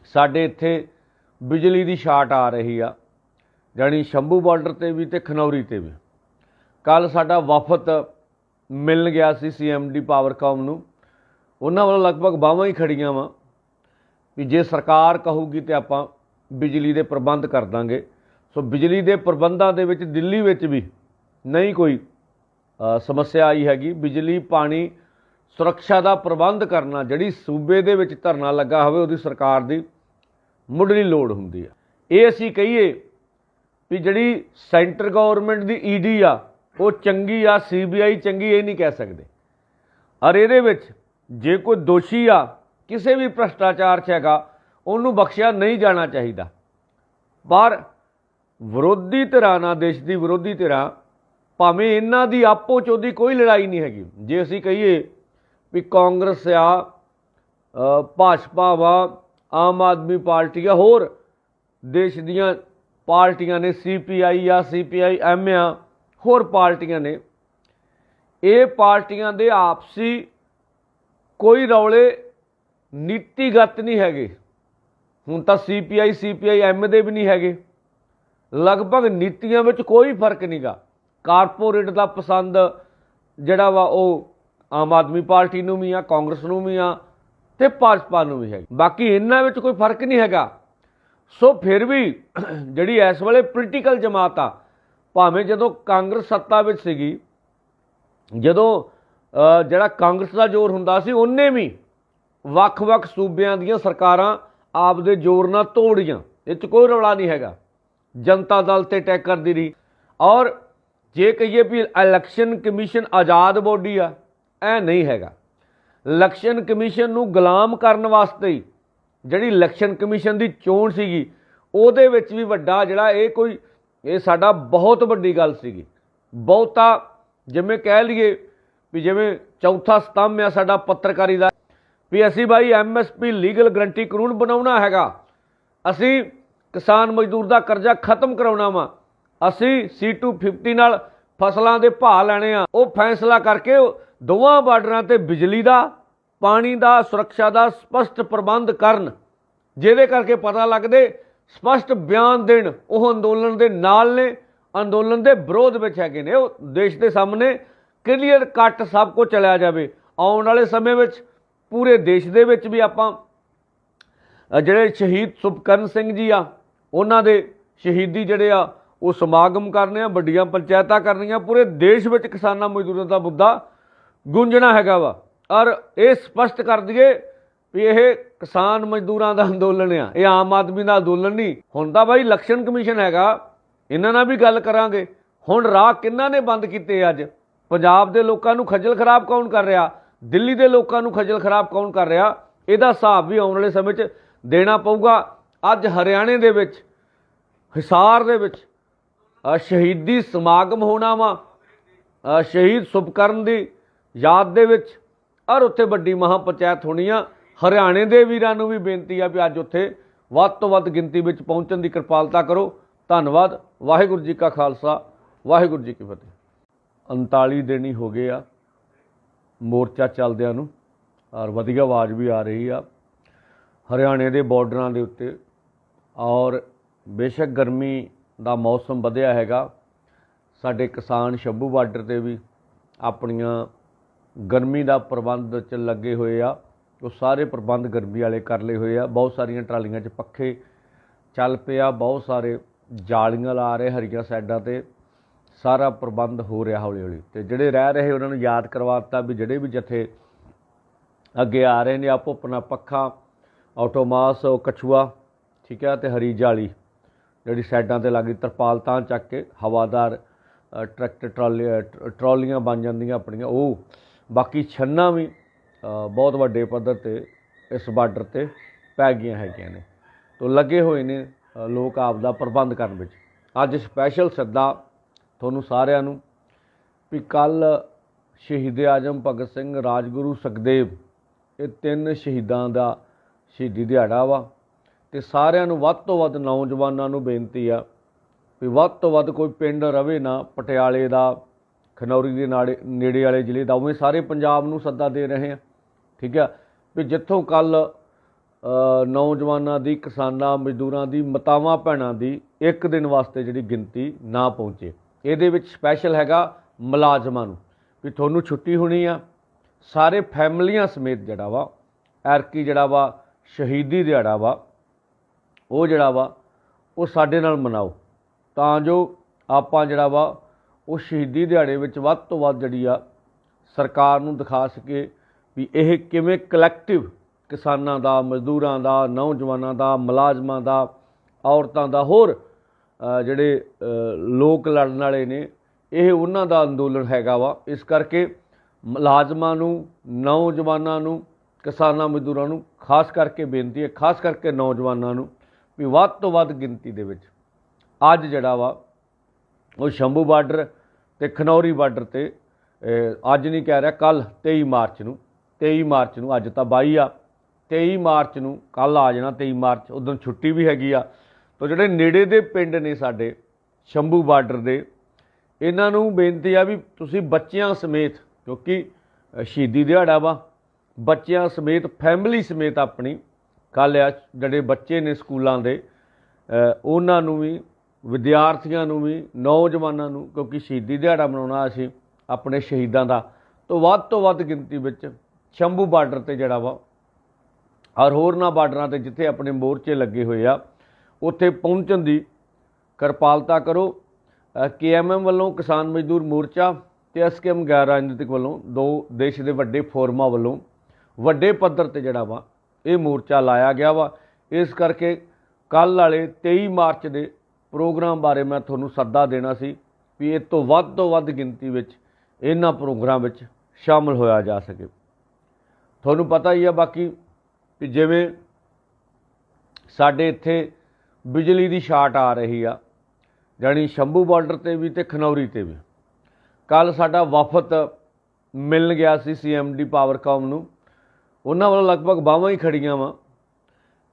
ਸਾਡੇ ਇੱਥੇ ਬਿਜਲੀ ਦੀ ਸ਼ਾਰਟ ਆ ਰਹੀ ਆ, ਜਾਣੀ ਸ਼ੰਭੂ ਬਾਰਡਰ ਤੇ ਵੀ ਤੇ ਖਨੌਰੀ ਤੇ ਵੀ। ਕੱਲ ਸਾਡਾ ਵਫਦ ਮਿਲਣ ਗਿਆ ਸੀ ਸੀਐਮਡੀ ਪਾਵਰਕਾਮ ਨੂੰ। ਉਹਨਾਂ ਵੱਲੋਂ ਲਗਭਗ ਬਾਹਾਂ ਹੀ ਖੜੀਆਂ ਵਾ ਵੀ ਜੇ ਸਰਕਾਰ ਕਹੂਗੀ ਤੇ ਆਪਾਂ ਬਿਜਲੀ ਦੇ ਪ੍ਰਬੰਧ ਕਰ ਦਾਂਗੇ। ਸੋ ਬਿਜਲੀ ਦੇ ਪ੍ਰਬੰਧਾਂ ਦੇ ਵਿੱਚ ਦਿੱਲੀ ਵਿੱਚ ਵੀ ਨਹੀਂ ਕੋਈ ਸਮੱਸਿਆ ਆਈ ਹੈਗੀ। ਬਿਜਲੀ, ਪਾਣੀ ਸੁਰੱਖਿਆ ਦਾ ਪ੍ਰਬੰਧ ਕਰਨਾ, ਜਿਹੜੀ ਸੂਬੇ ਦੇ ਵਿੱਚ ਧਰਨਾ ਲੱਗਾ ਹੋਵੇ, ਉਹਦੀ ਸਰਕਾਰ ਦੀ ਮੁੱਢਲੀ ਲੋੜ ਹੁੰਦੀ ਆ। ਇਹ ਅਸੀਂ ਕਹੀਏ ਵੀ ਜਿਹੜੀ ਸੈਂਟਰ ਗਵਰਨਮੈਂਟ ਦੀ ਈਡੀ ਆ, ਉਹ ਚੰਗੀ ਆ ਸੀਬੀਆਈ ਚੰਗੀ, ਇਹ ਨਹੀਂ ਕਹਿ ਸਕਦੇ। ਔਰ ਇਹਦੇ ਵਿੱਚ ਜੇ ਕੋਈ ਦੋਸ਼ੀ ਆ, ਕਿਸੇ ਵੀ ਭ੍ਰਸ਼ਟਾਚਾਰ 'ਚ ਹੈਗਾ ਉਹਨੂੰ ਬਖਸ਼ਿਆ ਨਹੀਂ ਜਾਣਾ ਚਾਹੀਦਾ। ਪਰ ਵਿਰੋਧੀ ਧਿਰਾਂ ਨਾਲ, ਦੇਸ਼ ਦੀ ਵਿਰੋਧੀ ਧਿਰਾਂ, ਭਾਵੇਂ ਇਹਨਾਂ ਦੀ ਆਪੋ 'ਚ ਕੋਈ ਲੜਾਈ ਨਹੀਂ ਹੈਗੀ। ਜੇ ਅਸੀਂ ਕਹੀਏ ਵੀ ਕਾਂਗਰਸ ਆ ਭਾਜਪਾ ਵਾ, ਆਮ ਆਦਮੀ ਪਾਰਟੀ ਆ, ਹੋਰ ਦੇਸ਼ ਦੀਆਂ ਪਾਰਟੀਆਂ ਨੇ ਸੀਪੀਆਈ ਆ ਸੀਪੀਆਈ ਐਮ ਆ, ਹੋਰ ਪਾਰਟੀਆਂ ਨੇ, ਇਹ ਪਾਰਟੀਆਂ ਦੇ ਆਪਸੀ ਕੋਈ ਰੌਲੇ ਨੀਤੀਗਤ ਨਹੀਂ ਹੈਗੇ। ਹੁਣ ਤਾਂ ਸੀਪੀਆਈ ਸੀਪੀਆਈ ਐਮ ਦੇ ਵੀ ਨਹੀਂ ਹੈਗੇ। ਲਗਭਗ ਨੀਤੀਆਂ ਵਿੱਚ ਕੋਈ ਫ਼ਰਕ ਨਹੀਂਗਾ। ਕਾਰਪੋਰੇਟ ਦਾ ਪਸੰਦ ਜਿਹੜਾ ਵਾ ਉਹ ਆਮ ਆਦਮੀ ਪਾਰਟੀ ਨੂੰ ਵੀ ਆ, ਕਾਂਗਰਸ ਨੂੰ ਵੀ ਆ ਤੇ ਭਾਜਪਾ ਨੂੰ ਵੀ ਹੈ ਬਾਕੀ ਇਹਨਾਂ ਵਿੱਚ ਕੋਈ ਫ਼ਰਕ ਨਹੀਂ ਹੈਗਾ। ਸੋ ਫਿਰ ਵੀ (clears throat) ਜਿਹੜੀ ਇਸ ਵੇਲੇ ਪੋਲੀਟੀਕਲ ਜਮਾਤ ਆ, ਭਾਵੇਂ ਜਦੋਂ ਕਾਂਗਰਸ ਸੱਤਾ ਵਿੱਚ ਸੀਗੀ, ਜਦੋਂ ਜਿਹੜਾ ਕਾਂਗਰਸ ਦਾ ਜ਼ੋਰ ਹੁੰਦਾ ਸੀ, ਉਹਨੇ ਵੀ ਵੱਖ-ਵੱਖ ਸੂਬਿਆਂ ਦੀਆਂ ਸਰਕਾਰਾਂ ਆਪਦੇ ਜ਼ੋਰ ਨਾਲ ਤੋੜੀਆਂ। ਇਹ 'ਚ ਕੋਈ ਰੌਲਾ ਨਹੀਂ ਹੈਗਾ। ਜਨਤਾ ਦਲ ਤੇ ਅਟੈਕ ਕਰਦੀ ਰਹੀ। ਔਰ ਜੇ ਕਹੀਏ ਵੀ ਇਲੈਕਸ਼ਨ ਕਮਿਸ਼ਨ ਆਜ਼ਾਦ ਬੋਡੀ ਆ ਐ ਨਹੀਂ ਹੈਗਾ। ਇਲੈਕਸ਼ਨ ਕਮਿਸ਼ਨ ਨੂੰ ਗੁਲਾਮ ਕਰਨ ਵਾਸਤੇ ਹੀ ਜਿਹੜੀ ਇਲੈਕਸ਼ਨ ਕਮਿਸ਼ਨ ਦੀ ਚੋਣ ਸੀਗੀ, ਉਹਦੇ ਵਿੱਚ ਵੀ ਵੱਡਾ ਜਿਹੜਾ ਇਹ ਕੋਈ, ਇਹ ਸਾਡਾ ਬਹੁਤ ਵੱਡੀ ਗੱਲ ਸੀਗੀ। ਬਹੁਤਾ ਜਿਵੇਂ ਕਹਿ ਲਈਏ ਵੀ ਜਿਵੇਂ ਚੌਥਾ ਸਤੰਭ ਆ ਸਾਡਾ ਪੱਤਰਕਾਰੀ ਦਾ। ਵੀ ਅਸੀਂ ਬਾਈ ਐਮਐਸਪੀ ਲੀਗਲ ਗਰੰਟੀ ਕਾਨੂੰਨ ਬਣਾਉਣਾ ਹੈਗਾ। ਅਸੀਂ ਕਿਸਾਨ ਮਜ਼ਦੂਰ ਦਾ ਕਰਜ਼ਾ ਖਤਮ ਕਰਾਉਣਾ ਵਾ। ਅਸੀਂ C250 ਨਾਲ ਫਸਲਾਂ ਦੇ ਭਾਅ ਲੈਣੇ ਆ। ਉਹ ਫੈਸਲਾ ਕਰਕੇ ਦੋਵਾਂ ਬਾਰਡਰਾਂ ਤੇ ਬਿਜਲੀ ਦਾ, ਪਾਣੀ ਦਾ, ਸੁਰੱਖਿਆ ਦਾ ਸਪਸ਼ਟ ਪ੍ਰਬੰਧ ਕਰਨ, ਜਿਹਦੇ ਕਰਕੇ ਪਤਾ ਲੱਗਦੇ, ਸਪਸ਼ਟ ਬਿਆਨ ਦੇਣ। ਉਹ ਅੰਦੋਲਨ ਦੇ ਨਾਲ ਨੇ, ਅੰਦੋਲਨ ਦੇ ਵਿਰੋਧ ਵਿੱਚ ਹੈਗੇ ਨੇ। ਉਹ ਦੇਸ਼ ਦੇ ਸਾਹਮਣੇ ਕਲੀਅਰ ਕੱਟ ਸਭ ਕੁਝ ਚਲਿਆ ਜਾਵੇ। ਆਉਣ ਵਾਲੇ ਸਮੇਂ ਵਿੱਚ ਪੂਰੇ ਦੇਸ਼ ਦੇ ਵਿੱਚ ਵੀ ਆਪਾਂ ਜਿਹੜੇ ਸ਼ਹੀਦ ਸੁਖਕਰਨ ਸਿੰਘ ਜੀ ਆ, ਉਹਨਾਂ ਦੇ ਸ਼ਹੀਦੀ ਜਿਹੜੇ ਆ, ਉਹ ਸਮਾਗਮ ਕਰਨੇ ਆ, ਵੱਡੀਆਂ ਪੰਚਾਇਤਾਂ ਕਰਨੀਆਂ, ਪੂਰੇ ਦੇਸ਼ ਵਿੱਚ ਕਿਸਾਨਾਂ ਮਜ਼ਦੂਰਾਂ ਦਾ ਮੁੱਦਾ ਗੂੰਜਣਾ ਹੈਗਾ ਵਾ। ਔਰ ਇਹ ਸਪਸ਼ਟ ਕਰ ਦਈਏ ਵੀ ਇਹ ਕਿਸਾਨ ਮਜ਼ਦੂਰਾਂ ਦਾ ਅੰਦੋਲਨ ਆ, ਇਹ ਆਮ ਆਦਮੀ ਦਾ ਅੰਦੋਲਨ ਨਹੀਂ। ਹੁਣ ਤਾਂ ਬਾਈ ਇਲੈਕਸ਼ਨ ਕਮਿਸ਼ਨ ਹੈਗਾ, ਇਹਨਾਂ ਨਾਲ ਵੀ ਗੱਲ ਕਰਾਂਗੇ। ਹੁਣ ਰਾਹ ਕਿੰਨਾਂ ਨੇ ਬੰਦ ਕੀਤੇ ਅੱਜ? ਪੰਜਾਬ ਦੇ ਲੋਕਾਂ ਨੂੰ ਖੱਜਲ ਖਰਾਬ ਕੌਣ ਕਰ ਰਿਹਾ? ਦਿੱਲੀ ਦੇ ਲੋਕਾਂ ਨੂੰ ਖੱਜਲ ਖਰਾਬ ਕੌਣ ਕਰ ਰਿਹਾ? ਇਹਦਾ ਹਿਸਾਬ ਵੀ ਆਉਣ ਵਾਲੇ ਸਮੇਂ 'ਚ ਦੇਣਾ ਪਊਗਾ। ਅੱਜ ਹਰਿਆਣੇ ਦੇ ਵਿੱਚ, ਹਿਸਾਰ ਦੇ ਵਿੱਚ ਸ਼ਹੀਦੀ ਸਮਾਗਮ ਹੋਣਾ ਵਾ। ਸ਼ਹੀਦ ਸੁਭਕਰਨ ਦੀ ਯਾਦ ਦੇ ਵਿੱਚ ਔਰ ਉੱਥੇ ਵੱਡੀ ਮਹਾ ਪੰਚਾਇਤ ਹੋਣੀ ਆ। ਹਰਿਆਣੇ ਦੇ ਵੀਰਾਂ ਨੂੰ ਵੀ ਬੇਨਤੀ ਆ ਵੀ ਅੱਜ ਉੱਥੇ ਵੱਧ ਤੋਂ ਵੱਧ ਗਿਣਤੀ ਵਿੱਚ ਪਹੁੰਚਣ ਦੀ ਕਿਰਪਾਲਤਾ ਕਰੋ। ਧੰਨਵਾਦ। ਵਾਹਿਗੁਰੂ ਜੀ ਕਾ ਖਾਲਸਾ। ਵਾਹਿਗੁਰੂ ਜੀ ਕੀ ਫਤਿਹ। 39 ਦਿਨ ਹੀ ਹੋ ਗਏ ਆ। ਮੋਰਚਾ ਚੱਲਦਿਆਂ ਨੂੰ ਔਰ ਵਧੀਆ ਆਵਾਜ਼ ਵੀ ਆ ਰਹੀ ਆ। ਹਰਿਆਣੇ ਦੇ ਬਾਰਡਰਾਂ ਦੇ ਉੱਤੇ ਔਰ ਬੇਸ਼ੱਕ ਗਰਮੀ ਦਾ ਮੌਸਮ ਵਧਿਆ ਹੈਗਾ। ਸਾਡੇ ਕਿਸਾਨ ਸ਼ੰਭੂ ਬਾਰਡਰ ਤੇ ਵੀ ਆਪਣੀਆਂ ਗਰਮੀ ਦਾ ਪ੍ਰਬੰਧ ਚ ਲੱਗੇ ਹੋਏ ਆ। ਉਹ ਸਾਰੇ ਪ੍ਰਬੰਧ ਗਰਮੀ ਵਾਲੇ ਕਰ ਲਏ ਹੋਏ ਆ। ਬਹੁਤ ਸਾਰੀਆਂ ਟਰਾਲੀਆਂ 'ਚ ਪੱਖੇ ਚੱਲ ਪਿਆ ਬਹੁਤ ਸਾਰੇ ਜਾਲੀਆਂ ਲਾ ਰਹੇ ਹਰੀਆਂ ਸਾਈਡਾਂ ਤੇ। ਸਾਰਾ ਪ੍ਰਬੰਧ ਹੋ ਰਿਹਾ ਹੌਲੀ ਹੌਲੀ ਤੇ ਜਿਹੜੇ ਰਹਿ ਰਹੇ ਉਹਨਾਂ ਨੂੰ ਯਾਦ ਕਰਵਾ ਦਿੱਤਾ ਵੀ ਜਿਹੜੇ ਵੀ ਜਥੇ ਅੱਗੇ ਆ ਰਹੇ ਨੇ, ਆਪੋ ਆਪਣਾ ਪੱਖਾ, ਆਟੋਮਾਸ, ਕਛੂਆ, ਠੀਕ ਹੈ, ਤੇ ਹਰੀ ਜਾਲੀ, ਜਿਹੜੀ ਸਾਈਡਾਂ ਤੇ ਲੱਗੀ ਤਰਪਾਲ ਤਾਂ ਚੱਕ ਕੇ ਹਵਾਦਾਰ ਟਰੈਕਟਰ ਟਰਾਲੀ ਟ- ਟਰਾਲੀਆਂ ਬਣ ਜਾਂਦੀਆਂ ਆਪਣੀਆਂ। ਉਹ ਬਾਕੀ ਛੰਨਾ ਵੀ ਬਹੁਤ ਵੱਡੇ ਪੱਧਰ ਤੇ ਇਸ ਬਾਰਡਰ ਤੇ ਪੈ ਗਈਆਂ ਹੈਗੀਆਂ ਨੇ। ਤੋਂ ਲੱਗੇ ਹੋਏ ਨੇ ਲੋਕ ਆਪ ਦਾ ਪ੍ਰਬੰਧ ਕਰਨ ਵਿੱਚ। ਅੱਜ ਸਪੈਸ਼ਲ ਸੱਦਾ ਤੁਹਾਨੂੰ ਸਾਰਿਆਂ ਨੂੰ ਵੀ ਕੱਲ ਸ਼ਹੀਦ ਆਜਮ ਭਗਤ ਸਿੰਘ ਰਾਜਗੁਰੂ ਸੁਖਦੇਵ, ਇਹ ਤਿੰਨ ਸ਼ਹੀਦਾਂ ਦਾ ਸ਼ਹੀਦੀ ਦਿਹਾੜਾ ਵਾ ਤੇ ਸਾਰਿਆਂ ਨੂੰ ਵੱਧ ਤੋਂ ਵੱਧ ਨੌਜਵਾਨਾਂ ਨੂੰ ਬੇਨਤੀ ਆ ਵੀ ਵੱਧ ਤੋਂ ਵੱਧ ਕੋਈ ਪਿੰਡ ਰਵੇ ਨਾ, ਪਟਿਆਲੇ ਦਾ, ਖਨੌਰੀ ਦੇ ਨਾੜੇ ਨੇੜੇ ਵਾਲੇ ਜ਼ਿਲ੍ਹੇ ਦਾ, ਉਵੇਂ ਸਾਰੇ ਪੰਜਾਬ ਨੂੰ ਸੱਦਾ ਦੇ ਰਹੇ ਆ, ਠੀਕ ਆ? ਵੀ ਜਿੱਥੋਂ ਕੱਲ ਨੌਜਵਾਨਾਂ ਦੀ, ਕਿਸਾਨਾਂ, ਮਜ਼ਦੂਰਾਂ ਦੀ, ਮਤਾਵਾਂ, ਭੈਣਾਂ ਦੀ ਇੱਕ ਦਿਨ ਵਾਸਤੇ ਜਿਹੜੀ ਗਿਣਤੀ ਨਾ ਪਹੁੰਚੇ। ਇਹਦੇ ਵਿੱਚ ਸਪੈਸ਼ਲ ਹੈਗਾ ਮੁਲਾਜ਼ਮਾਂ ਨੂੰ ਵੀ ਤੁਹਾਨੂੰ ਛੁੱਟੀ ਹੋਣੀ ਆ। ਸਾਰੇ ਫੈਮਲੀਆਂ ਸਮੇਤ ਜਿਹੜਾ ਵਾ, ਐਰਕੀ ਜਿਹੜਾ ਵਾ, ਸ਼ਹੀਦੀ ਦਿਹਾੜਾ ਵਾ, ਉਹ ਜਿਹੜਾ ਵਾ, ਉਹ ਸਾਡੇ ਨਾਲ ਮਨਾਓ। ਤਾਂ ਜੋ ਆਪਾਂ ਜਿਹੜਾ ਵਾ, ਉਹ ਸ਼ਹੀਦੀ ਦਿਹਾੜੇ ਵਿੱਚ ਵੱਧ ਤੋਂ ਵੱਧ ਜਿਹੜੀ ਆ, ਸਰਕਾਰ ਨੂੰ ਦਿਖਾ ਸਕੇ ਵੀ ਇਹ ਕਿਵੇਂ ਕਲੈਕਟਿਵ ਕਿਸਾਨਾਂ ਦਾ, ਮਜ਼ਦੂਰਾਂ ਦਾ, ਨੌਜਵਾਨਾਂ ਦਾ, ਮੁਲਾਜ਼ਮਾਂ ਦਾ, ਔਰਤਾਂ ਦਾ, ਹੋਰ ਜਿਹੜੇ ਲੋਕ ਲੜਨ ਵਾਲੇ ਨੇ, ਇਹ ਉਹਨਾਂ ਦਾ ਅੰਦੋਲਨ ਹੈਗਾ ਵਾ। ਇਸ ਕਰਕੇ ਮੁਲਾਜ਼ਮਾਂ ਨੂੰ, ਨੌਜਵਾਨਾਂ ਨੂੰ, ਕਿਸਾਨਾਂ ਮਜ਼ਦੂਰਾਂ ਨੂੰ ਖਾਸ ਕਰਕੇ ਬੇਨਤੀ ਹੈ, ਖਾਸ ਕਰਕੇ ਨੌਜਵਾਨਾਂ ਨੂੰ ਵੀ ਵੱਧ ਤੋਂ ਵੱਧ ਗਿਣਤੀ ਦੇ ਵਿੱਚ ਅੱਜ ਜਿਹੜਾ ਵਾ, ਉਹ ਸ਼ੰਭੂ ਬਾਰਡਰ ਤੇ ਖਨੌਰੀ ਬਾਰਡਰ ਤੇ ਅੱਜ ਨਹੀਂ ਕਹਿ ਰਿਹਾ ਕੱਲ 23 ਮਾਰਚ ਨੂੰ 23 ਮਾਰਚ ਨੂੰ ਅੱਜ ਤਾਂ 22 ਆ 23 ਮਾਰਚ ਨੂੰ ਕੱਲ ਆ ਜਾਣਾ 23 ਮਾਰਚ, ਉਦੋਂ ਛੁੱਟੀ ਵੀ ਹੈਗੀ ਆ। ਤਾਂ ਜਿਹੜੇ ਨੇੜੇ ਦੇ ਪਿੰਡ ਨੇ ਸਾਡੇ, ਸ਼ੰਭੂ ਬਾਰਡਰ ਦੇ, ਇਹਨਾਂ ਨੂੰ ਬੇਨਤੀ ਆ ਵੀ ਤੁਸੀਂ ਬੱਚਿਆਂ ਸਮੇਤ, ਕਿਉਂਕਿ ਸ਼ਹੀਦੀ ਦਿਹਾੜਾ ਵਾ, ਬੱਚਿਆਂ ਸਮੇਤ ਫੈਮਿਲੀ ਸਮੇਤ ਆਪਣੀ ਕੱਲ੍ਹ ਆ, ਜਿਹੜੇ ਬੱਚੇ ਨੇ ਸਕੂਲਾਂ ਦੇ ਉਹਨਾਂ ਨੂੰ ਵੀ, ਵਿਦਿਆਰਥੀਆਂ ਨੂੰ ਵੀ, ਨੌਜਵਾਨਾਂ ਨੂੰ, ਕਿਉਂਕਿ ਸ਼ਹੀਦੀ ਦਿਹਾੜਾ ਮਨਾਉਣਾ ਅਸੀਂ ਆਪਣੇ ਸ਼ਹੀਦਾਂ ਦਾ, ਤੋਂ ਵੱਧ ਤੋਂ ਵੱਧ ਗਿਣਤੀ ਵਿੱਚ ਸ਼ੰਭੂ ਬਾਰਡਰ ਤੇ ਜਿਹੜਾ ਵਾ ਔਰ ਹੋਰਨਾਂ ਬਾਰਡਰਾਂ ਤੇ ਜਿੱਥੇ ਆਪਣੇ ਮੋਰਚੇ ਲੱਗੇ ਹੋਏ ਆ ਉੱਥੇ ਪਹੁੰਚਣ ਦੀ ਕਿਰਪਾਲਤਾ ਕਰੋ। ਕੇਐਮਐਮ ਵੱਲੋਂ ਕਿਸਾਨ ਮਜ਼ਦੂਰ ਮੋਰਚਾ ਤੇ ਐਸਕੇਐਮ ਗੈਰ ਰਾਜਨੀਤਿਕ ਵੱਲੋਂ ਦੋ ਦੇਸ਼ ਦੇ ਵੱਡੇ ਫੋਰਮਾਂ ਵੱਲੋਂ ਵੱਡੇ ਪੱਧਰ ਤੇ ਜਿਹੜਾ ਵਾ ਇਹ ਮੋਰਚਾ ਲਾਇਆ ਗਿਆ ਵਾ। ਇਸ ਕਰਕੇ ਕੱਲ ਵਾਲੇ 23 ਮਾਰਚ ਦੇ ਪ੍ਰੋਗਰਾਮ ਬਾਰੇ ਮੈਂ ਤੁਹਾਨੂੰ ਸੱਦਾ ਦੇਣਾ ਸੀ ਵੀ ਇਹ ਤੋਂ ਵੱਧ ਤੋਂ ਵੱਧ ਗਿਣਤੀ ਵਿੱਚ ਇਹਨਾਂ ਪ੍ਰੋਗਰਾਮ ਵਿੱਚ ਸ਼ਾਮਲ ਹੋਇਆ ਜਾ ਸਕੇ। ਤੁਹਾਨੂੰ ਪਤਾ ਹੀ ਆ ਬਾਕੀ ਕਿ ਜਿਵੇਂ ਸਾਡੇ ਇੱਥੇ ਬਿਜਲੀ ਦੀ ਸ਼ਾਰਟ ਆ ਰਹੀ ਆ, ਜਾਣੀ ਸ਼ੰਭੂ ਬਾਰਡਰ ਤੇ ਵੀ ਤੇ ਖਨੌਰੀ ਤੇ ਵੀ। ਕੱਲ ਸਾਡਾ ਵਫਦ ਮਿਲਣ ਗਿਆ ਸੀ ਸੀਐਮਡੀ ਪਾਵਰਕਾਮ ਨੂੰ। ਉਹਨਾਂ ਵੱਲੋਂ ਲਗਭਗ ਬਾਹਾਂ ਹੀ ਖੜੀਆਂ ਵਾ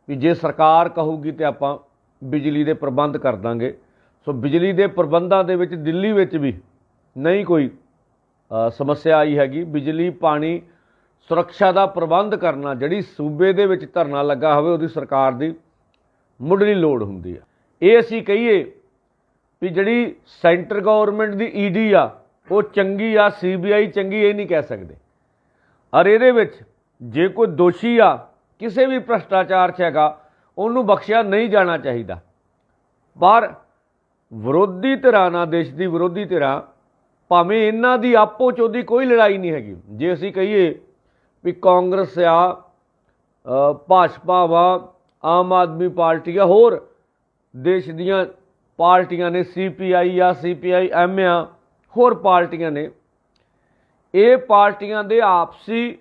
ਵੀ ਜੇ ਸਰਕਾਰ ਕਹੂਗੀ ਤੇ ਆਪਾਂ ਬਿਜਲੀ ਦੇ ਪ੍ਰਬੰਧ ਕਰ ਦਾਂਗੇ। ਸੋ ਬਿਜਲੀ ਦੇ ਪ੍ਰਬੰਧਾਂ ਦੇ ਵਿੱਚ ਦਿੱਲੀ ਵਿੱਚ ਵੀ ਨਹੀਂ ਕੋਈ ਸਮੱਸਿਆ ਆਈ ਹੈਗੀ। ਬਿਜਲੀ, ਪਾਣੀ, ਸੁਰੱਖਿਆ ਦਾ ਪ੍ਰਬੰਧ ਕਰਨਾ, ਜਿਹੜੀ ਸੂਬੇ ਦੇ ਵਿੱਚ ਧਰਨਾ ਲੱਗਾ ਹੋਵੇ ਉਹਦੀ ਸਰਕਾਰ ਦੀ ਮੁੱਢਲੀ ਲੋੜ ਹੁੰਦੀ ਆ। ਇਹ ਅਸੀਂ ਕਹੀਏ ਵੀ ਜਿਹੜੀ ਸੈਂਟਰ ਗਵਰਨਮੈਂਟ ਦੀ ਈਡੀ ਆ, ਉਹ ਚੰਗੀ ਆ ਸੀਬੀਆਈ ਚੰਗੀ, ਇਹ ਨਹੀਂ ਕਹਿ ਸਕਦੇ। ਔਰ ਇਹਦੇ ਵਿੱਚ ਜੇ ਕੋਈ ਦੋਸ਼ੀ ਆ, ਕਿਸੇ ਵੀ ਭ੍ਰਸ਼ਟਾਚਾਰ 'ਚ ਹੈਗਾ, ਉਹਨੂੰ ਬਖਸ਼ਿਆ ਨਹੀਂ ਜਾਣਾ ਚਾਹੀਦਾ। ਪਰ ਵਿਰੋਧੀ ਧਿਰਾਂ ਨਾਲ, ਦੇਸ਼ ਦੀ ਵਿਰੋਧੀ ਧਿਰਾਂ, ਭਾਵੇਂ ਇਹਨਾਂ ਦੀ ਆਪੋ ਚੋਦੀ ਕੋਈ ਲੜਾਈ ਨਹੀਂ ਹੈਗੀ। ਜੇ ਅਸੀਂ ਕਹੀਏ ਵੀ ਕਾਂਗਰਸ ਆ ਭਾਜਪਾ ਵਾ ਆਮ ਆਦਮੀ ਪਾਰਟੀ ਆ, ਹੋਰ ਦੇਸ਼ ਦੀਆਂ ਪਾਰਟੀਆਂ ਨੇ ਸੀਪੀਆਈ ਆ ਸੀਪੀਆਈ ਐਮ ਆ ਹੋਰ ਪਾਰਟੀਆਂ ਨੇ। ਇਹ ਪਾਰਟੀਆਂ ਦੇ ਆਪਸੀ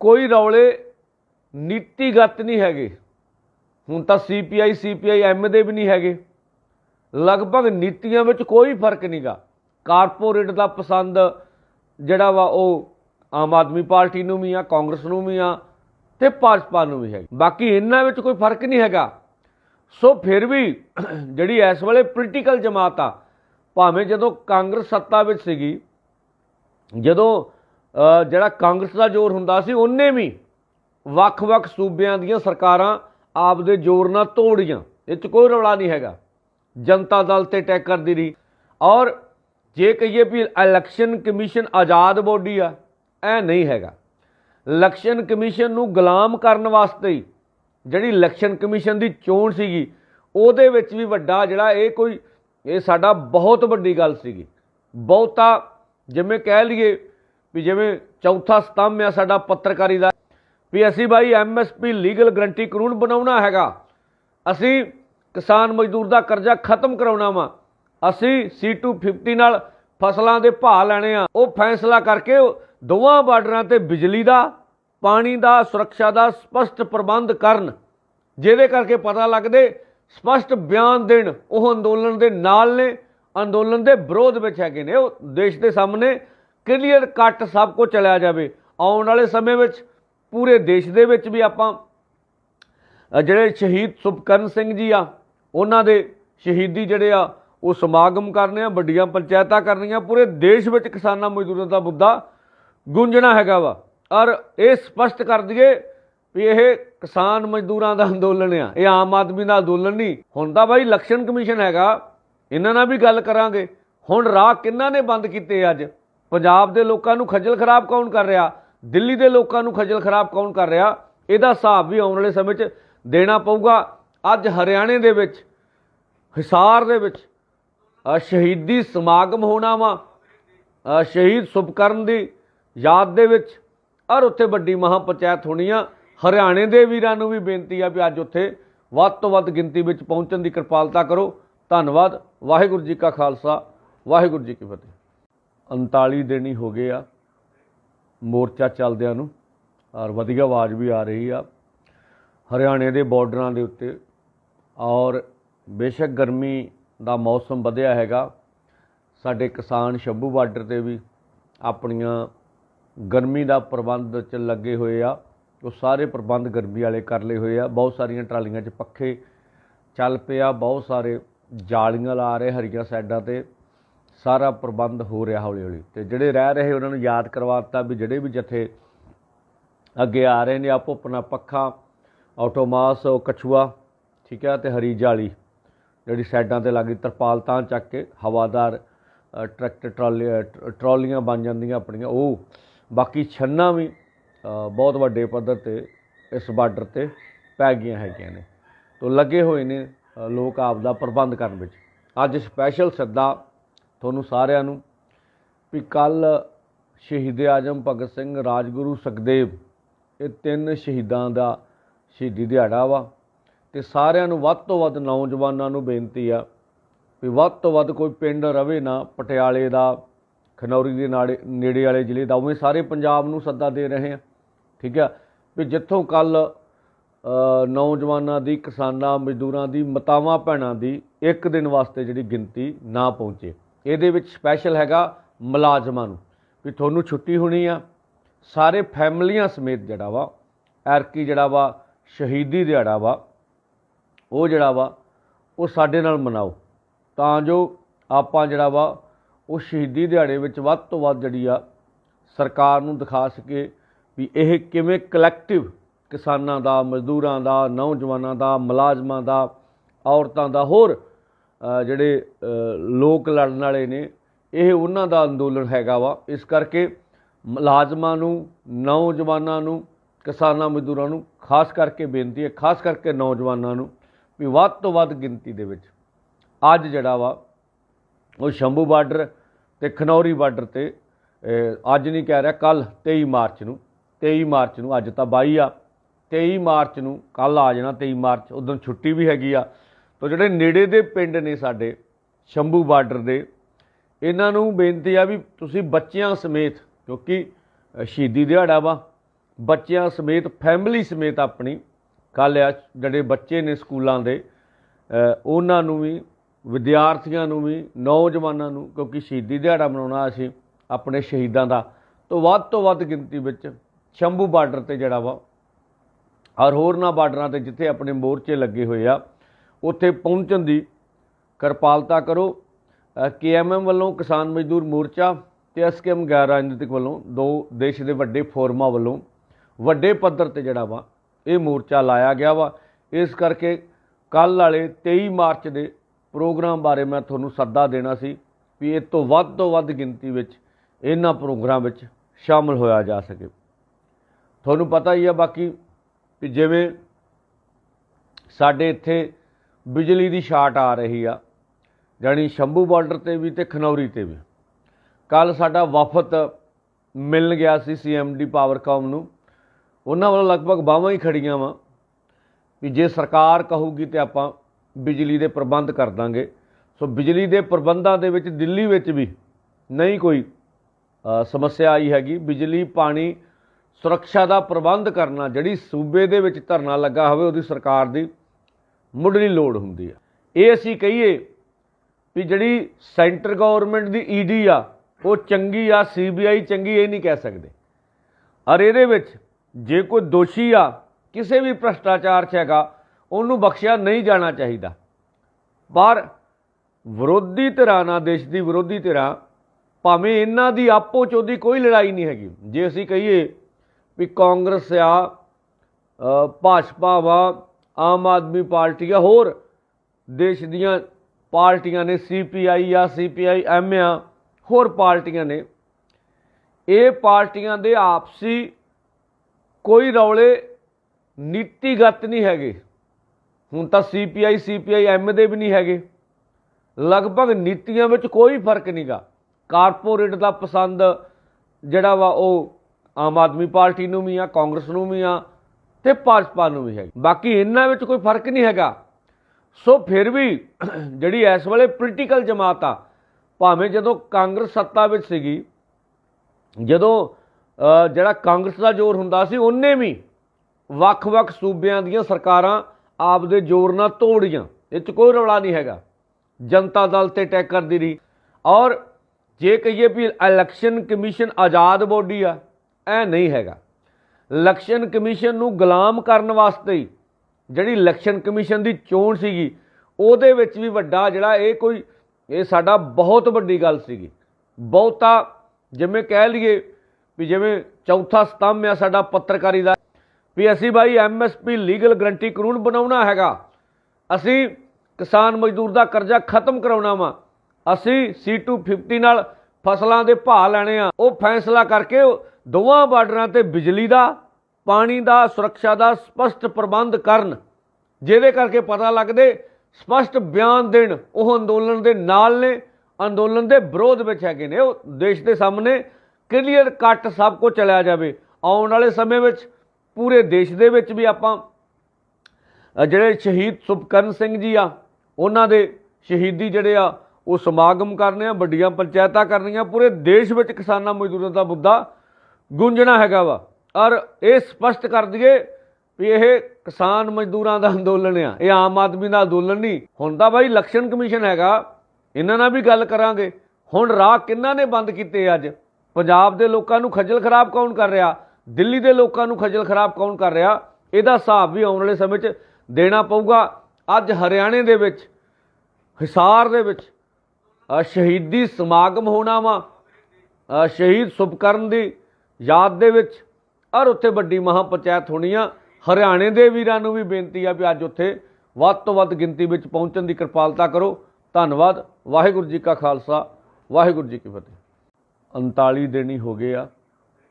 ਕੋਈ ਰੌਲੇ ਨੀਤੀਗਤ ਨਹੀਂ ਹੈਗੇ। ਹੁਣ ਤਾਂ ਸੀਪੀਆਈ ਸੀਪੀਆਈ ਐਮ ਦੇ ਵੀ ਨਹੀਂ ਹੈਗੇ। ਲਗਭਗ ਨੀਤੀਆਂ ਵਿੱਚ ਕੋਈ ਫ਼ਰਕ ਨਹੀਂਗਾ ਕਾਰਪੋਰੇਟ ਦਾ ਪਸੰਦ ਜਿਹੜਾ ਵਾ ਉਹ ਆਮ ਆਦਮੀ ਪਾਰਟੀ ਨੂੰ ਵੀ ਆ, ਕਾਂਗਰਸ ਨੂੰ ਵੀ ਆ ਤੇ ਭਾਜਪਾ ਨੂੰ ਵੀ ਹੈਗੀ। ਬਾਕੀ ਇਹਨਾਂ ਵਿੱਚ ਕੋਈ ਫ਼ਰਕ ਨਹੀਂ ਹੈਗਾ। ਸੋ ਫਿਰ ਵੀ (clears throat) ਜਿਹੜੀ ਇਸ ਵੇਲੇ ਪੋਲੀਟੀਕਲ ਜਮਾਤ ਆ, ਭਾਵੇਂ ਜਦੋਂ ਕਾਂਗਰਸ ਸੱਤਾ ਵਿੱਚ ਸੀਗੀ, ਜਦੋਂ ਜਿਹੜਾ ਕਾਂਗਰਸ ਦਾ ਜ਼ੋਰ ਹੁੰਦਾ ਸੀ, ਉਹਨੇ ਵੀ ਵੱਖ-ਵੱਖ ਸੂਬਿਆਂ ਦੀਆਂ ਸਰਕਾਰਾਂ ਆਪਦੇ ਜ਼ੋਰ ਨਾਲ ਤੋੜੀਆਂ। ਇਹ 'ਚ ਕੋਈ ਰੌਲਾ ਨਹੀਂ ਹੈਗਾ। ਜਨਤਾ ਦਲ ਤੇ ਅਟੈਕ ਕਰਦੀ ਰਹੀ। ਔਰ ਜੇ ਕਹੀਏ ਵੀ ਇਲੈਕਸ਼ਨ ਕਮਿਸ਼ਨ ਆਜ਼ਾਦ ਬੋਡੀ ਆ, ਐ ਨਹੀਂ ਹੈਗਾ। ਇਲੈਕਸ਼ਨ ਕਮਿਸ਼ਨ ਨੂੰ ਗੁਲਾਮ ਕਰਨ ਵਾਸਤੇ ਜਿਹੜੀ ਇਲੈਕਸ਼ਨ ਕਮਿਸ਼ਨ ਦੀ ਚੋਣ ਸੀਗੀ, ਉਹਦੇ ਵਿੱਚ ਵੀ ਵੱਡਾ ਜਿਹੜਾ ਇਹ ਕੋਈ, ਇਹ ਸਾਡਾ ਬਹੁਤ ਵੱਡੀ ਗੱਲ ਸੀਗੀ। ਬਹੁਤਾ ਜਿਵੇਂ ਕਹਿ ਲਈਏ ਵੀ ਜਿਵੇਂ ਚੌਥਾ ਸਤੰਭ ਆ ਸਾਡਾ ਪੱਤਰਕਾਰੀ ਦਾ, ਵੀ ਅਸੀਂ ਬਾਈ ਐਮਐਸਪੀ ਲੀਗਲ ਗਰੰਟੀ ਕਾਨੂੰਨ ਬਣਾਉਣਾ ਹੈਗਾ। ਅਸੀਂ ਕਿਸਾਨ ਮਜ਼ਦੂਰ ਦਾ ਕਰਜ਼ਾ ਖਤਮ ਕਰਾਉਣਾ ਵਾ। ਅਸੀਂ C250 ਨਾਲ ਫਸਲਾਂ ਦੇ ਭਾਅ ਲੈਣੇ ਆ। ਉਹ ਫੈਸਲਾ ਕਰਕੇ ਦੋਵਾਂ ਬਾਰਡਰਾਂ ਤੇ ਬਿਜਲੀ ਦਾ, ਪਾਣੀ ਦਾ, ਸੁਰੱਖਿਆ ਦਾ ਸਪਸ਼ਟ ਪ੍ਰਬੰਧ ਕਰਨ, ਜਿਹਦੇ ਕਰਕੇ ਪਤਾ ਲੱਗਦੇ, ਸਪਸ਼ਟ ਬਿਆਨ ਦੇਣ, ਉਹ ਅੰਦੋਲਨ ਦੇ ਨਾਲ ਨੇ, ਅੰਦੋਲਨ ਦੇ ਵਿਰੋਧ ਵਿੱਚ ਹੈਗੇ ਨੇ, ਉਹ ਦੇਸ਼ ਦੇ ਸਾਹਮਣੇ ਕਲੀਅਰ ਕੱਟ ਸਭ ਕੁਝ ਚਲਿਆ ਜਾਵੇ। ਆਉਣ ਵਾਲੇ ਸਮੇਂ ਵਿੱਚ ਪੂਰੇ ਦੇਸ਼ ਦੇ ਵਿੱਚ ਵੀ ਆਪਾਂ ਜਿਹੜੇ ਸ਼ਹੀਦ ਸੁਖਕਰਨ ਸਿੰਘ ਜੀ ਆ, ਉਹਨਾਂ ਦੇ ਸ਼ਹੀਦੀ ਜਿਹੜੇ ਆ, ਉਹ ਸਮਾਗਮ ਕਰਨੇ ਆ, ਵੱਡੀਆਂ ਪੰਚਾਇਤਾਂ ਕਰਨੀਆਂ ਪੂਰੇ ਦੇਸ਼ ਵਿੱਚ ਕਿਸਾਨਾਂ ਮਜ਼ਦੂਰਾਂ ਦਾ ਮੁੱਦਾ ਗੂੰਜਣਾ ਹੈਗਾ ਵਾ। ਔਰ ਇਹ ਸਪਸ਼ਟ ਕਰ ਦਈਏ ਵੀ ਇਹ ਕਿਸਾਨ ਮਜ਼ਦੂਰਾਂ ਦਾ ਅੰਦੋਲਨ ਆ। ਇਹ ਆਮ ਆਦਮੀ ਦਾ ਅੰਦੋਲਨ ਨਹੀਂ। ਹੁਣ ਤਾਂ ਬਾਈ ਇਲੈਕਸ਼ਨ ਕਮਿਸ਼ਨ ਹੈਗਾ। ਇਹਨਾਂ ਨਾਲ ਵੀ ਗੱਲ ਕਰਾਂਗੇ। ਹੁਣ ਰਾਹ ਕਿੰਨਾਂ ਨੇ ਬੰਦ ਕੀਤੇ ਅੱਜ? ਪੰਜਾਬ ਦੇ ਲੋਕਾਂ ਨੂੰ ਖੱਜਲ ਖਰਾਬ ਕੌਣ ਕਰ ਰਿਹਾ? ਦਿੱਲੀ ਦੇ ਲੋਕਾਂ ਨੂੰ ਖੱਜਲ ਖਰਾਬ ਕੌਣ ਕਰ ਰਿਹਾ? ਇਹਦਾ ਹਿਸਾਬ ਵੀ ਆਉਣ ਵਾਲੇ ਸਮੇਂ 'ਚ ਦੇਣਾ ਪਊਗਾ। ਅੱਜ ਹਰਿਆਣੇ ਦੇ ਵਿੱਚ, ਹਿਸਾਰ ਦੇ ਵਿੱਚ ਸ਼ਹੀਦੀ ਸਮਾਗਮ ਹੋਣਾ ਵਾ। ਸ਼ਹੀਦ ਸੁਭਕਰਨ ਦੀ ਯਾਦ ਦੇ ਵਿੱਚ ਔਰ ਉੱਥੇ ਵੱਡੀ ਮਹਾ ਪੰਚਾਇਤ ਹੋਣੀ ਆ। ਹਰਿਆਣੇ ਦੇ ਵੀਰਾਂ ਨੂੰ ਵੀ ਬੇਨਤੀ ਆ ਵੀ ਅੱਜ ਉੱਥੇ ਵੱਧ ਤੋਂ ਵੱਧ ਗਿਣਤੀ ਵਿੱਚ ਪਹੁੰਚਣ ਦੀ ਕਿਰਪਾਲਤਾ ਕਰੋ। ਧੰਨਵਾਦ। ਵਾਹਿਗੁਰੂ ਜੀ ਕਾ ਖਾਲਸਾ। ਵਾਹਿਗੁਰੂ ਜੀ ਕੀ ਫਤਿਹ। 39 ਦਿਨ ਹੀ ਹੋ ਗਏ ਆ ਮੋਰਚਾ ਚੱਲਦਿਆਂ ਨੂੰ ਔਰ ਵਧੀਆ ਆਵਾਜ਼ ਵੀ ਆ ਰਹੀ ਆ। ਹਰਿਆਣੇ ਦੇ ਬਾਰਡਰਾਂ ਦੇ ਉੱਤੇ ਔਰ ਬੇਸ਼ੱਕ ਗਰਮੀ ਦਾ ਮੌਸਮ ਵਧਿਆ ਹੈਗਾ। ਸਾਡੇ ਕਿਸਾਨ ਸ਼ੰਭੂ ਬਾਰਡਰ ਤੇ ਵੀ ਆਪਣੀਆਂ ਗਰਮੀ ਦਾ ਪ੍ਰਬੰਧ ਚ ਲੱਗੇ ਹੋਏ ਆ। ਉਹ ਸਾਰੇ ਪ੍ਰਬੰਧ ਗਰਮੀ ਵਾਲੇ ਕਰ ਲਏ ਹੋਏ ਆ। ਬਹੁਤ ਸਾਰੀਆਂ ਟਰਾਲੀਆਂ 'ਚ ਪੱਖੇ ਚੱਲ ਪਿਆ ਬਹੁਤ ਸਾਰੇ ਜਾਲੀਆਂ ਲਾ ਰਹੇ ਹਰੀਆਂ ਸਾਈਡਾਂ ਤੇ। ਸਾਰਾ ਪ੍ਰਬੰਧ ਹੋ ਰਿਹਾ ਹੌਲੀ ਹੌਲੀ ਤੇ ਜਿਹੜੇ ਰਹਿ ਰਹੇ ਉਹਨਾਂ ਨੂੰ ਯਾਦ ਕਰਵਾ ਦਿੱਤਾ ਵੀ ਜਿਹੜੇ ਵੀ ਜਥੇ ਅੱਗੇ ਆ ਰਹੇ ਨੇ ਆਪੋ ਆਪਣਾ ਪੱਖਾ ਆਟੋਮਾਸ ਉਹ ਕਛੂਆ ਠੀਕ ਹੈ ਤੇ ਹਰੀ ਜਾਲੀ ਜਿਹੜੀ ਸਾਈਡਾਂ ਤੇ ਲੱਗੀ ਤਰਪਾਲ ਤਾਂ ਚੱਕ ਕੇ ਹਵਾਦਾਰ ਟਰੈਕਟਰ ਟਰਾਲੀ ਅ, ਟ- ਟਰਾਲੀਆਂ ਬਣ ਜਾਂਦੀਆਂ ਆਪਣੀਆਂ। ਉਹ ਬਾਕੀ ਛੰਨਾ ਵੀ ਬਹੁਤ ਵੱਡੇ ਪੱਧਰ ਤੇ ਇਸ ਬਾਰਡਰ ਤੇ ਪੈ ਗਈਆਂ ਹੈਗੀਆਂ ਨੇ। ਤੋ ਲੱਗੇ ਹੋਏ ਨੇ ਲੋਕ ਆਪ ਦਾ ਪ੍ਰਬੰਧ ਕਰਨ ਵਿੱਚ। ਅੱਜ ਸਪੈਸ਼ਲ ਸੱਦਾ ਤੁਹਾਨੂੰ ਸਾਰਿਆਂ ਨੂੰ ਵੀ ਕੱਲ ਸ਼ਹੀਦ ਆਜਮ ਭਗਤ ਸਿੰਘ ਰਾਜਗੁਰੂ ਸੁਖਦੇਵ, ਇਹ ਤਿੰਨ ਸ਼ਹੀਦਾਂ ਦਾ ਸ਼ਹੀਦੀ ਦਿਹਾੜਾ ਵਾ। ਤੇ ਸਾਰਿਆਂ ਨੂੰ ਵੱਧ ਤੋਂ ਵੱਧ ਨੌਜਵਾਨਾਂ ਨੂੰ ਬੇਨਤੀ ਆ ਵੀ ਵੱਧ ਤੋਂ ਵੱਧ ਕੋਈ ਪਿੰਡ ਰਵੇ ਨਾ, ਪਟਿਆਲੇ ਦਾ ਖਨੌਰੀ ਦੇ ਨਾੜੇ ਨੇੜੇ ਵਾਲੇ ਜ਼ਿਲ੍ਹੇ ਦਾ ਉਵੇਂ ਸਾਰੇ ਪੰਜਾਬ ਨੂੰ ਸੱਦਾ ਦੇ ਰਹੇ ਆ। ਠੀਕ ਆ? ਵੀ ਜਿੱਥੋਂ ਕੱਲ ਨੌਜਵਾਨਾਂ ਦੀ, ਕਿਸਾਨਾਂ, ਮਜ਼ਦੂਰਾਂ ਦੀ, ਮਤਾਵਾਂ ਭੈਣਾਂ ਦੀ ਇੱਕ ਦਿਨ ਵਾਸਤੇ ਜਿਹੜੀ ਗਿਣਤੀ ਨਾ ਪਹੁੰਚੇ। ਇਹਦੇ ਵਿੱਚ ਸਪੈਸ਼ਲ ਹੈਗਾ ਮੁਲਾਜ਼ਮਾਂ ਨੂੰ। ਵੀ ਤੁਹਾਨੂੰ ਛੁੱਟੀ ਹੋਣੀ ਆ। ਸਾਰੇ ਫੈਮਲੀਆਂ ਸਮੇਤ ਜਿਹੜਾ ਵਾ, ਐਰਕੀ ਜਿਹੜਾ ਵਾ, ਸ਼ਹੀਦੀ ਦਿਹਾੜਾ ਵਾ, ਉਹ ਜਿਹੜਾ ਵਾ, ਉਹ ਸਾਡੇ ਨਾਲ ਮਨਾਓ। ਤਾਂ ਜੋ ਆਪਾਂ ਜਿਹੜਾ ਵਾ ਉਹ ਸ਼ਹੀਦੀ ਦਿਹਾੜੇ ਵਿੱਚ ਵੱਧ ਤੋਂ ਵੱਧ ਜਿਹੜੀ ਆ ਸਰਕਾਰ ਨੂੰ ਦਿਖਾ ਸਕੇ ਵੀ ਇਹ ਕਿਵੇਂ ਕਲੈਕਟਿਵ ਕਿਸਾਨਾਂ ਦਾ, ਮਜ਼ਦੂਰਾਂ ਦਾ, ਨੌਜਵਾਨਾਂ ਦਾ, ਮੁਲਾਜ਼ਮਾਂ ਦਾ, ਔਰਤਾਂ ਦਾ, ਹੋਰ ਜਿਹੜੇ ਲੋਕ ਲੜਨ ਵਾਲੇ ਨੇ, ਇਹ ਉਹਨਾਂ ਦਾ ਅੰਦੋਲਨ ਹੈਗਾ ਵਾ। ਇਸ ਕਰਕੇ ਮੁਲਾਜ਼ਮਾਂ ਨੂੰ, ਨੌਜਵਾਨਾਂ ਨੂੰ, ਕਿਸਾਨਾਂ, ਮਜ਼ਦੂਰਾਂ ਨੂੰ ਖਾਸ ਕਰਕੇ ਬੇਨਤੀ ਹੈ, ਖਾਸ ਕਰਕੇ ਨੌਜਵਾਨਾਂ ਨੂੰ ਵੀ ਵੱਧ ਤੋਂ ਵੱਧ ਗਿਣਤੀ ਦੇ ਵਿੱਚ ਅੱਜ ਜਿਹੜਾ ਵਾ ਉਹ ਸ਼ੰਭੂ ਬਾਰਡਰ ਤੇ ਖਨੌਰੀ ਬਾਰਡਰ ਤੇ ਅੱਜ ਨਹੀਂ ਕਹਿ ਰਿਹਾ ਕੱਲ 23 ਮਾਰਚ ਨੂੰ 23 ਮਾਰਚ ਨੂੰ ਅੱਜ ਤਾਂ 22 ਆ 23 ਮਾਰਚ ਨੂੰ ਕੱਲ ਆ ਜਾਣਾ 23 ਮਾਰਚ ਉਦੋਂ ਛੁੱਟੀ ਵੀ ਹੈਗੀ ਆ। ਤਾਂ ਜਿਹੜੇ ਨੇੜੇ ਦੇ ਪਿੰਡ ਨੇ ਸਾਡੇ, ਸ਼ੰਭੂ ਬਾਰਡਰ ਦੇ, ਇਹਨਾਂ ਨੂੰ ਬੇਨਤੀ ਆ ਵੀ ਤੁਸੀਂ ਬੱਚਿਆਂ ਸਮੇਤ, ਕਿਉਂਕਿ ਸ਼ਹੀਦੀ ਦਿਹਾੜਾ ਵਾ, ਬੱਚਿਆਂ ਸਮੇਤ ਫੈਮਿਲੀ ਸਮੇਤ ਆਪਣੀ, ਕੱਲ੍ਹ ਆ ਜਿਹੜੇ ਬੱਚੇ ਨੇ ਸਕੂਲਾਂ ਦੇ ਉਹਨਾਂ ਨੂੰ ਵੀ ਵਿਦਿਆਰਥੀਆਂ ਨੂੰ ਵੀ, ਨੌਜਵਾਨਾਂ ਨੂੰ, ਕਿਉਂਕਿ ਸ਼ਹੀਦੀ ਦਿਹਾੜਾ ਮਨਾਉਣਾ ਅਸੀਂ ਆਪਣੇ ਸ਼ਹੀਦਾਂ ਦਾ, ਤੋਂ ਵੱਧ ਤੋਂ ਵੱਧ ਗਿਣਤੀ ਵਿੱਚ ਸ਼ੰਭੂ ਬਾਰਡਰ ਤੇ ਜਿਹੜਾ ਵਾ, ਔਰ ਹੋਰਨਾਂ ਬਾਰਡਰਾਂ ਤੇ ਜਿੱਥੇ ਆਪਣੇ ਮੋਰਚੇ ਲੱਗੇ ਹੋਏ ਆ, ਉੱਥੇ ਪਹੁੰਚਣ ਦੀ ਕਿਰਪਾਲਤਾ ਕਰੋ। ਕੇਐਮਐਮ ਵੱਲੋਂ ਕਿਸਾਨ ਮਜ਼ਦੂਰ ਮੋਰਚਾ ਤੇ ਐਸਕੇਐਮ ਗੈਰ ਰਾਜਨੀਤਿਕ ਵੱਲੋਂ ਦੋ ਦੇਸ਼ ਦੇ ਵੱਡੇ ਫੋਰਮਾਂ ਵੱਲੋਂ ਵੱਡੇ ਪੱਧਰ ਤੇ ਜਿਹੜਾ ਵਾ, ਇਹ ਮੋਰਚਾ ਲਾਇਆ ਗਿਆ ਵਾ। ਇਸ ਕਰਕੇ ਕੱਲ ਵਾਲੇ 23 ਮਾਰਚ ਦੇ ਪ੍ਰੋਗਰਾਮ ਬਾਰੇ ਮੈਂ ਤੁਹਾਨੂੰ ਸੱਦਾ ਦੇਣਾ ਸੀ ਵੀ ਇਹ ਤੋਂ ਵੱਧ ਤੋਂ ਵੱਧ ਗਿਣਤੀ ਵਿੱਚ ਇਹਨਾਂ ਪ੍ਰੋਗਰਾਮ ਵਿੱਚ ਸ਼ਾਮਲ ਹੋਇਆ ਜਾ ਸਕੇ। ਤੁਹਾਨੂੰ ਪਤਾ ਹੀ ਆ ਬਾਕੀ ਵੀ ਜਿਵੇਂ ਸਾਡੇ ਇੱਥੇ ਬਿਜਲੀ ਦੀ ਸ਼ਾਰਟ ਆ ਰਹੀ ਆ, ਜਾਣੀ ਸ਼ੰਭੂ ਬਾਰਡਰ ਤੇ ਵੀ ਤੇ ਖਨੌਰੀ ਤੇ ਵੀ। ਕੱਲ ਸਾਡਾ ਵਫਦ ਮਿਲਣ ਗਿਆ ਸੀ ਸੀਐਮਡੀ ਪਾਵਰਕਾਮ ਨੂੰ। ਉਹਨਾਂ ਵੱਲੋਂ ਲਗਭਗ ਬਾਹਾਂ ਹੀ ਖੜੀਆਂ ਵਾ ਵੀ ਜੇ ਸਰਕਾਰ ਕਹੂਗੀ ਤੇ ਆਪਾਂ ਬਿਜਲੀ ਦੇ ਪ੍ਰਬੰਧ ਕਰ ਦਾਂਗੇ। ਸੋ ਬਿਜਲੀ ਦੇ ਪ੍ਰਬੰਧਾਂ ਦੇ ਵਿੱਚ ਦਿੱਲੀ ਵਿੱਚ ਵੀ ਨਹੀਂ ਕੋਈ ਸਮੱਸਿਆ ਆਈ ਹੈਗੀ। ਬਿਜਲੀ, ਪਾਣੀ, ਸੁਰੱਖਿਆ ਦਾ ਪ੍ਰਬੰਧ ਕਰਨਾ, ਜਿਹੜੀ ਸੂਬੇ ਦੇ ਵਿੱਚ ਧਰਨਾ ਲੱਗਾ ਹੋਵੇ, ਉਹਦੀ ਸਰਕਾਰ ਦੀ ਮੁੱਢਲੀ ਲੋੜ ਹੁੰਦੀ ਆ ਇਹ ਅਸੀਂ ਕਹੀਏ ਵੀ ਜਿਹੜੀ ਸੈਂਟਰ ਗਵਰਨਮੈਂਟ ਦੀ ਈਡੀ ਆ, ਉਹ ਚੰਗੀ ਆ ਸੀਬੀਆਈ ਚੰਗੀ, ਇਹ ਨਹੀਂ ਕਹਿ ਸਕਦੇ। ਔਰ ਇਹਦੇ ਵਿੱਚ ਜੇ ਕੋਈ ਦੋਸ਼ੀ ਆ, ਕਿਸੇ ਵੀ ਭ੍ਰਸ਼ਟਾਚਾਰ 'ਚ ਹੈਗਾ ਉਹਨੂੰ ਬਖਸ਼ਿਆ ਨਹੀਂ ਜਾਣਾ ਚਾਹੀਦਾ। ਪਰ ਵਿਰੋਧੀ ਧਿਰਾਂ ਨਾਲ, ਦੇਸ਼ ਦੀ ਵਿਰੋਧੀ ਧਿਰਾਂ, ਭਾਵੇਂ ਇਹਨਾਂ ਦੀ ਆਪੋ ਚ ਕੋਈ ਲੜਾਈ ਨਹੀਂ ਹੈਗੀ। ਜੇ ਅਸੀਂ ਕਹੀਏ ਵੀ ਕਾਂਗਰਸ ਆ ਭਾਜਪਾ ਵਾ, ਆਮ ਆਦਮੀ ਪਾਰਟੀ ਆ, ਹੋਰ ਦੇਸ਼ ਦੀਆਂ ਪਾਰਟੀਆਂ ਨੇ ਸੀਪੀਆਈ ਆ ਸੀਪੀਆਈ ਐਮ ਆ, ਹੋਰ ਪਾਰਟੀਆਂ ਨੇ, ਇਹ ਪਾਰਟੀਆਂ ਦੇ ਆਪਸੀ ਕੋਈ ਰੌਲੇ ਨੀਤੀਗਤ ਨਹੀਂ ਹੈਗੇ। ਹੁਣ ਤਾਂ ਸੀਪੀਆਈ ਸੀਪੀਆਈ ਐਮ ਦੇ ਵੀ ਨਹੀਂ ਹੈਗੇ। ਲਗਭਗ ਨੀਤੀਆਂ ਵਿੱਚ ਕੋਈ ਫ਼ਰਕ ਨਹੀਂਗਾ ਕਾਰਪੋਰੇਟ ਦਾ ਪਸੰਦ ਜਿਹੜਾ ਵਾ ਉਹ ਆਮ ਆਦਮੀ ਪਾਰਟੀ ਨੂੰ ਵੀ ਆ, ਕਾਂਗਰਸ ਨੂੰ ਵੀ ਆ ਤੇ ਭਾਜਪਾ ਨੂੰ ਵੀ ਹੈ ਬਾਕੀ ਇਹਨਾਂ ਵਿੱਚ ਕੋਈ ਫ਼ਰਕ ਨਹੀਂ ਹੈਗਾ। ਸੋ ਫਿਰ ਵੀ (clears throat) ਜਿਹੜੀ ਇਸ ਵੇਲੇ ਪੋਲੀਟੀਕਲ ਜਮਾਤ ਆ, ਭਾਵੇਂ ਜਦੋਂ ਕਾਂਗਰਸ ਸੱਤਾ ਵਿੱਚ ਸੀਗੀ, ਜਦੋਂ ਜਿਹੜਾ ਕਾਂਗਰਸ ਦਾ ਜ਼ੋਰ ਹੁੰਦਾ ਸੀ, ਉਹਨੇ ਵੀ ਵੱਖ-ਵੱਖ ਸੂਬਿਆਂ ਦੀਆਂ ਸਰਕਾਰਾਂ ਆਪਦੇ ਜ਼ੋਰ ਨਾਲ ਤੋੜੀਆਂ। ਇਹ 'ਚ ਕੋਈ ਰੌਲਾ ਨਹੀਂ ਹੈਗਾ। ਜਨਤਾ ਦਲ ਤੇ ਅਟੈਕ ਕਰਦੀ ਰਹੀ। ਔਰ ਜੇ ਕਹੀਏ ਵੀ ਇਲੈਕਸ਼ਨ ਕਮਿਸ਼ਨ ਆਜ਼ਾਦ ਬੋਡੀ ਆ, ਐ ਨਹੀਂ ਹੈਗਾ। ਇਲੈਕਸ਼ਨ ਕਮਿਸ਼ਨ ਨੂੰ ਗੁਲਾਮ ਕਰਨ ਵਾਸਤੇ ਹੀ ਜਿਹੜੀ ਇਲੈਕਸ਼ਨ ਕਮਿਸ਼ਨ ਦੀ ਚੋਣ ਸੀਗੀ, ਉਹਦੇ ਵਿੱਚ ਵੀ ਵੱਡਾ ਜਿਹੜਾ ਇਹ ਕੋਈ, ਇਹ ਸਾਡਾ ਬਹੁਤ ਵੱਡੀ ਗੱਲ ਸੀਗੀ। ਬਹੁਤਾ ਜਿਵੇਂ ਕਹਿ ਲਈਏ ਵੀ ਜਿਵੇਂ ਚੌਥਾ ਸਤੰਭ ਆ ਸਾਡਾ ਪੱਤਰਕਾਰੀ ਦਾ ਵੀ ਅਸੀਂ ਬਾਈ ਐਮਐਸਪੀ ਲੀਗਲ ਗਰੰਟੀ ਕਾਨੂੰਨ ਬਣਾਉਣਾ ਹੈਗਾ। ਅਸੀਂ ਕਿਸਾਨ ਮਜ਼ਦੂਰ ਦਾ ਕਰਜ਼ਾ ਖਤਮ ਕਰਾਉਣਾ ਵਾ। ਅਸੀਂ C250 ਨਾਲ ਫਸਲਾਂ ਦੇ ਭਾਅ ਲੈਣੇ ਆ। ਉਹ ਫੈਸਲਾ ਕਰਕੇ ਦੋਵਾਂ ਬਾਰਡਰਾਂ ਤੇ ਬਿਜਲੀ ਦਾ, ਪਾਣੀ ਦਾ, ਸੁਰੱਖਿਆ ਦਾ ਸਪਸ਼ਟ ਪ੍ਰਬੰਧ ਕਰਨ, ਜਿਹਦੇ ਕਰਕੇ ਪਤਾ ਲੱਗਦੇ, ਸਪਸ਼ਟ ਬਿਆਨ ਦੇਣ, ਉਹ ਅੰਦੋਲਨ ਦੇ ਨਾਲ ਨੇ, ਅੰਦੋਲਨ ਦੇ ਵਿਰੋਧ ਵਿੱਚ ਹੈਗੇ ਨੇ। ਉਹ ਦੇਸ਼ ਦੇ ਸਾਹਮਣੇ ਕਲੀਅਰ ਕੱਟ ਸਭ ਕੁਝ ਚਲਿਆ ਜਾਵੇ। ਆਉਣ ਵਾਲੇ ਸਮੇਂ ਵਿੱਚ ਪੂਰੇ ਦੇਸ਼ ਦੇ ਵਿੱਚ ਵੀ ਆਪਾਂ ਜਿਹੜੇ ਸ਼ਹੀਦ ਸੁਖਕਰਨ ਸਿੰਘ ਜੀ ਆ, ਉਹਨਾਂ ਦੇ ਸ਼ਹੀਦੀ ਜਿਹੜੇ ਆ, ਉਹ ਸਮਾਗਮ ਕਰਨੇ ਆ, ਵੱਡੀਆਂ ਪੰਚਾਇਤਾਂ ਕਰਨੀਆਂ, ਪੂਰੇ ਦੇਸ਼ ਵਿੱਚ ਕਿਸਾਨਾਂ ਮਜ਼ਦੂਰਾਂ ਦਾ ਮੁੱਦਾ ਗੂੰਜਣਾ ਹੈਗਾ ਵਾ। ਔਰ ਇਹ ਸਪਸ਼ਟ ਕਰ ਦਈਏ ਵੀ ਇਹ ਕਿਸਾਨ ਮਜ਼ਦੂਰਾਂ ਦਾ ਅੰਦੋਲਨ ਆ, ਇਹ ਆਮ ਆਦਮੀ ਦਾ ਅੰਦੋਲਨ ਨਹੀਂ। ਹੁਣ ਤਾਂ ਬਾਈ ਇਲੈਕਸ਼ਨ ਕਮਿਸ਼ਨ ਹੈਗਾ, ਇਹਨਾਂ ਨਾਲ ਵੀ ਗੱਲ ਕਰਾਂਗੇ। ਹੁਣ ਰਾਹ ਕਿੰਨਾਂ ਨੇ ਬੰਦ ਕੀਤੇ ਅੱਜ? ਪੰਜਾਬ ਦੇ ਲੋਕਾਂ ਨੂੰ ਖੱਜਲ ਖਰਾਬ ਕੌਣ ਕਰ ਰਿਹਾ? ਦਿੱਲੀ ਦੇ ਲੋਕਾਂ ਨੂੰ ਖੱਜਲ ਖਰਾਬ ਕੌਣ ਕਰ ਰਿਹਾ? ਇਹਦਾ ਹਿਸਾਬ ਵੀ ਆਉਣ ਵਾਲੇ ਸਮੇਂ 'ਚ ਦੇਣਾ ਪਊਗਾ। ਅੱਜ ਹਰਿਆਣੇ ਦੇ ਵਿੱਚ, ਹਿਸਾਰ ਦੇ ਵਿੱਚ ਸ਼ਹੀਦੀ ਸਮਾਗਮ ਹੋਣਾ ਵਾ। ਸ਼ਹੀਦ ਸੁਭਕਰਨ ਦੀ ਯਾਦ ਦੇ ਵਿੱਚ ਔਰ ਉੱਥੇ ਵੱਡੀ ਮਹਾ ਪੰਚਾਇਤ ਹੋਣੀ ਆ। ਹਰਿਆਣੇ ਦੇ ਵੀਰਾਂ ਨੂੰ ਵੀ ਬੇਨਤੀ ਆ ਵੀ ਅੱਜ ਉੱਥੇ ਵੱਧ ਤੋਂ ਵੱਧ ਗਿਣਤੀ ਵਿੱਚ ਪਹੁੰਚਣ ਦੀ ਕਿਰਪਾਲਤਾ ਕਰੋ। ਧੰਨਵਾਦ। ਵਾਹਿਗੁਰੂ ਜੀ ਕਾ ਖਾਲਸਾ। ਵਾਹਿਗੁਰੂ ਜੀ ਕੀ ਫਤਿਹ। 39 ਦਿਨ ਹੀ ਹੋ ਗਏ ਆ।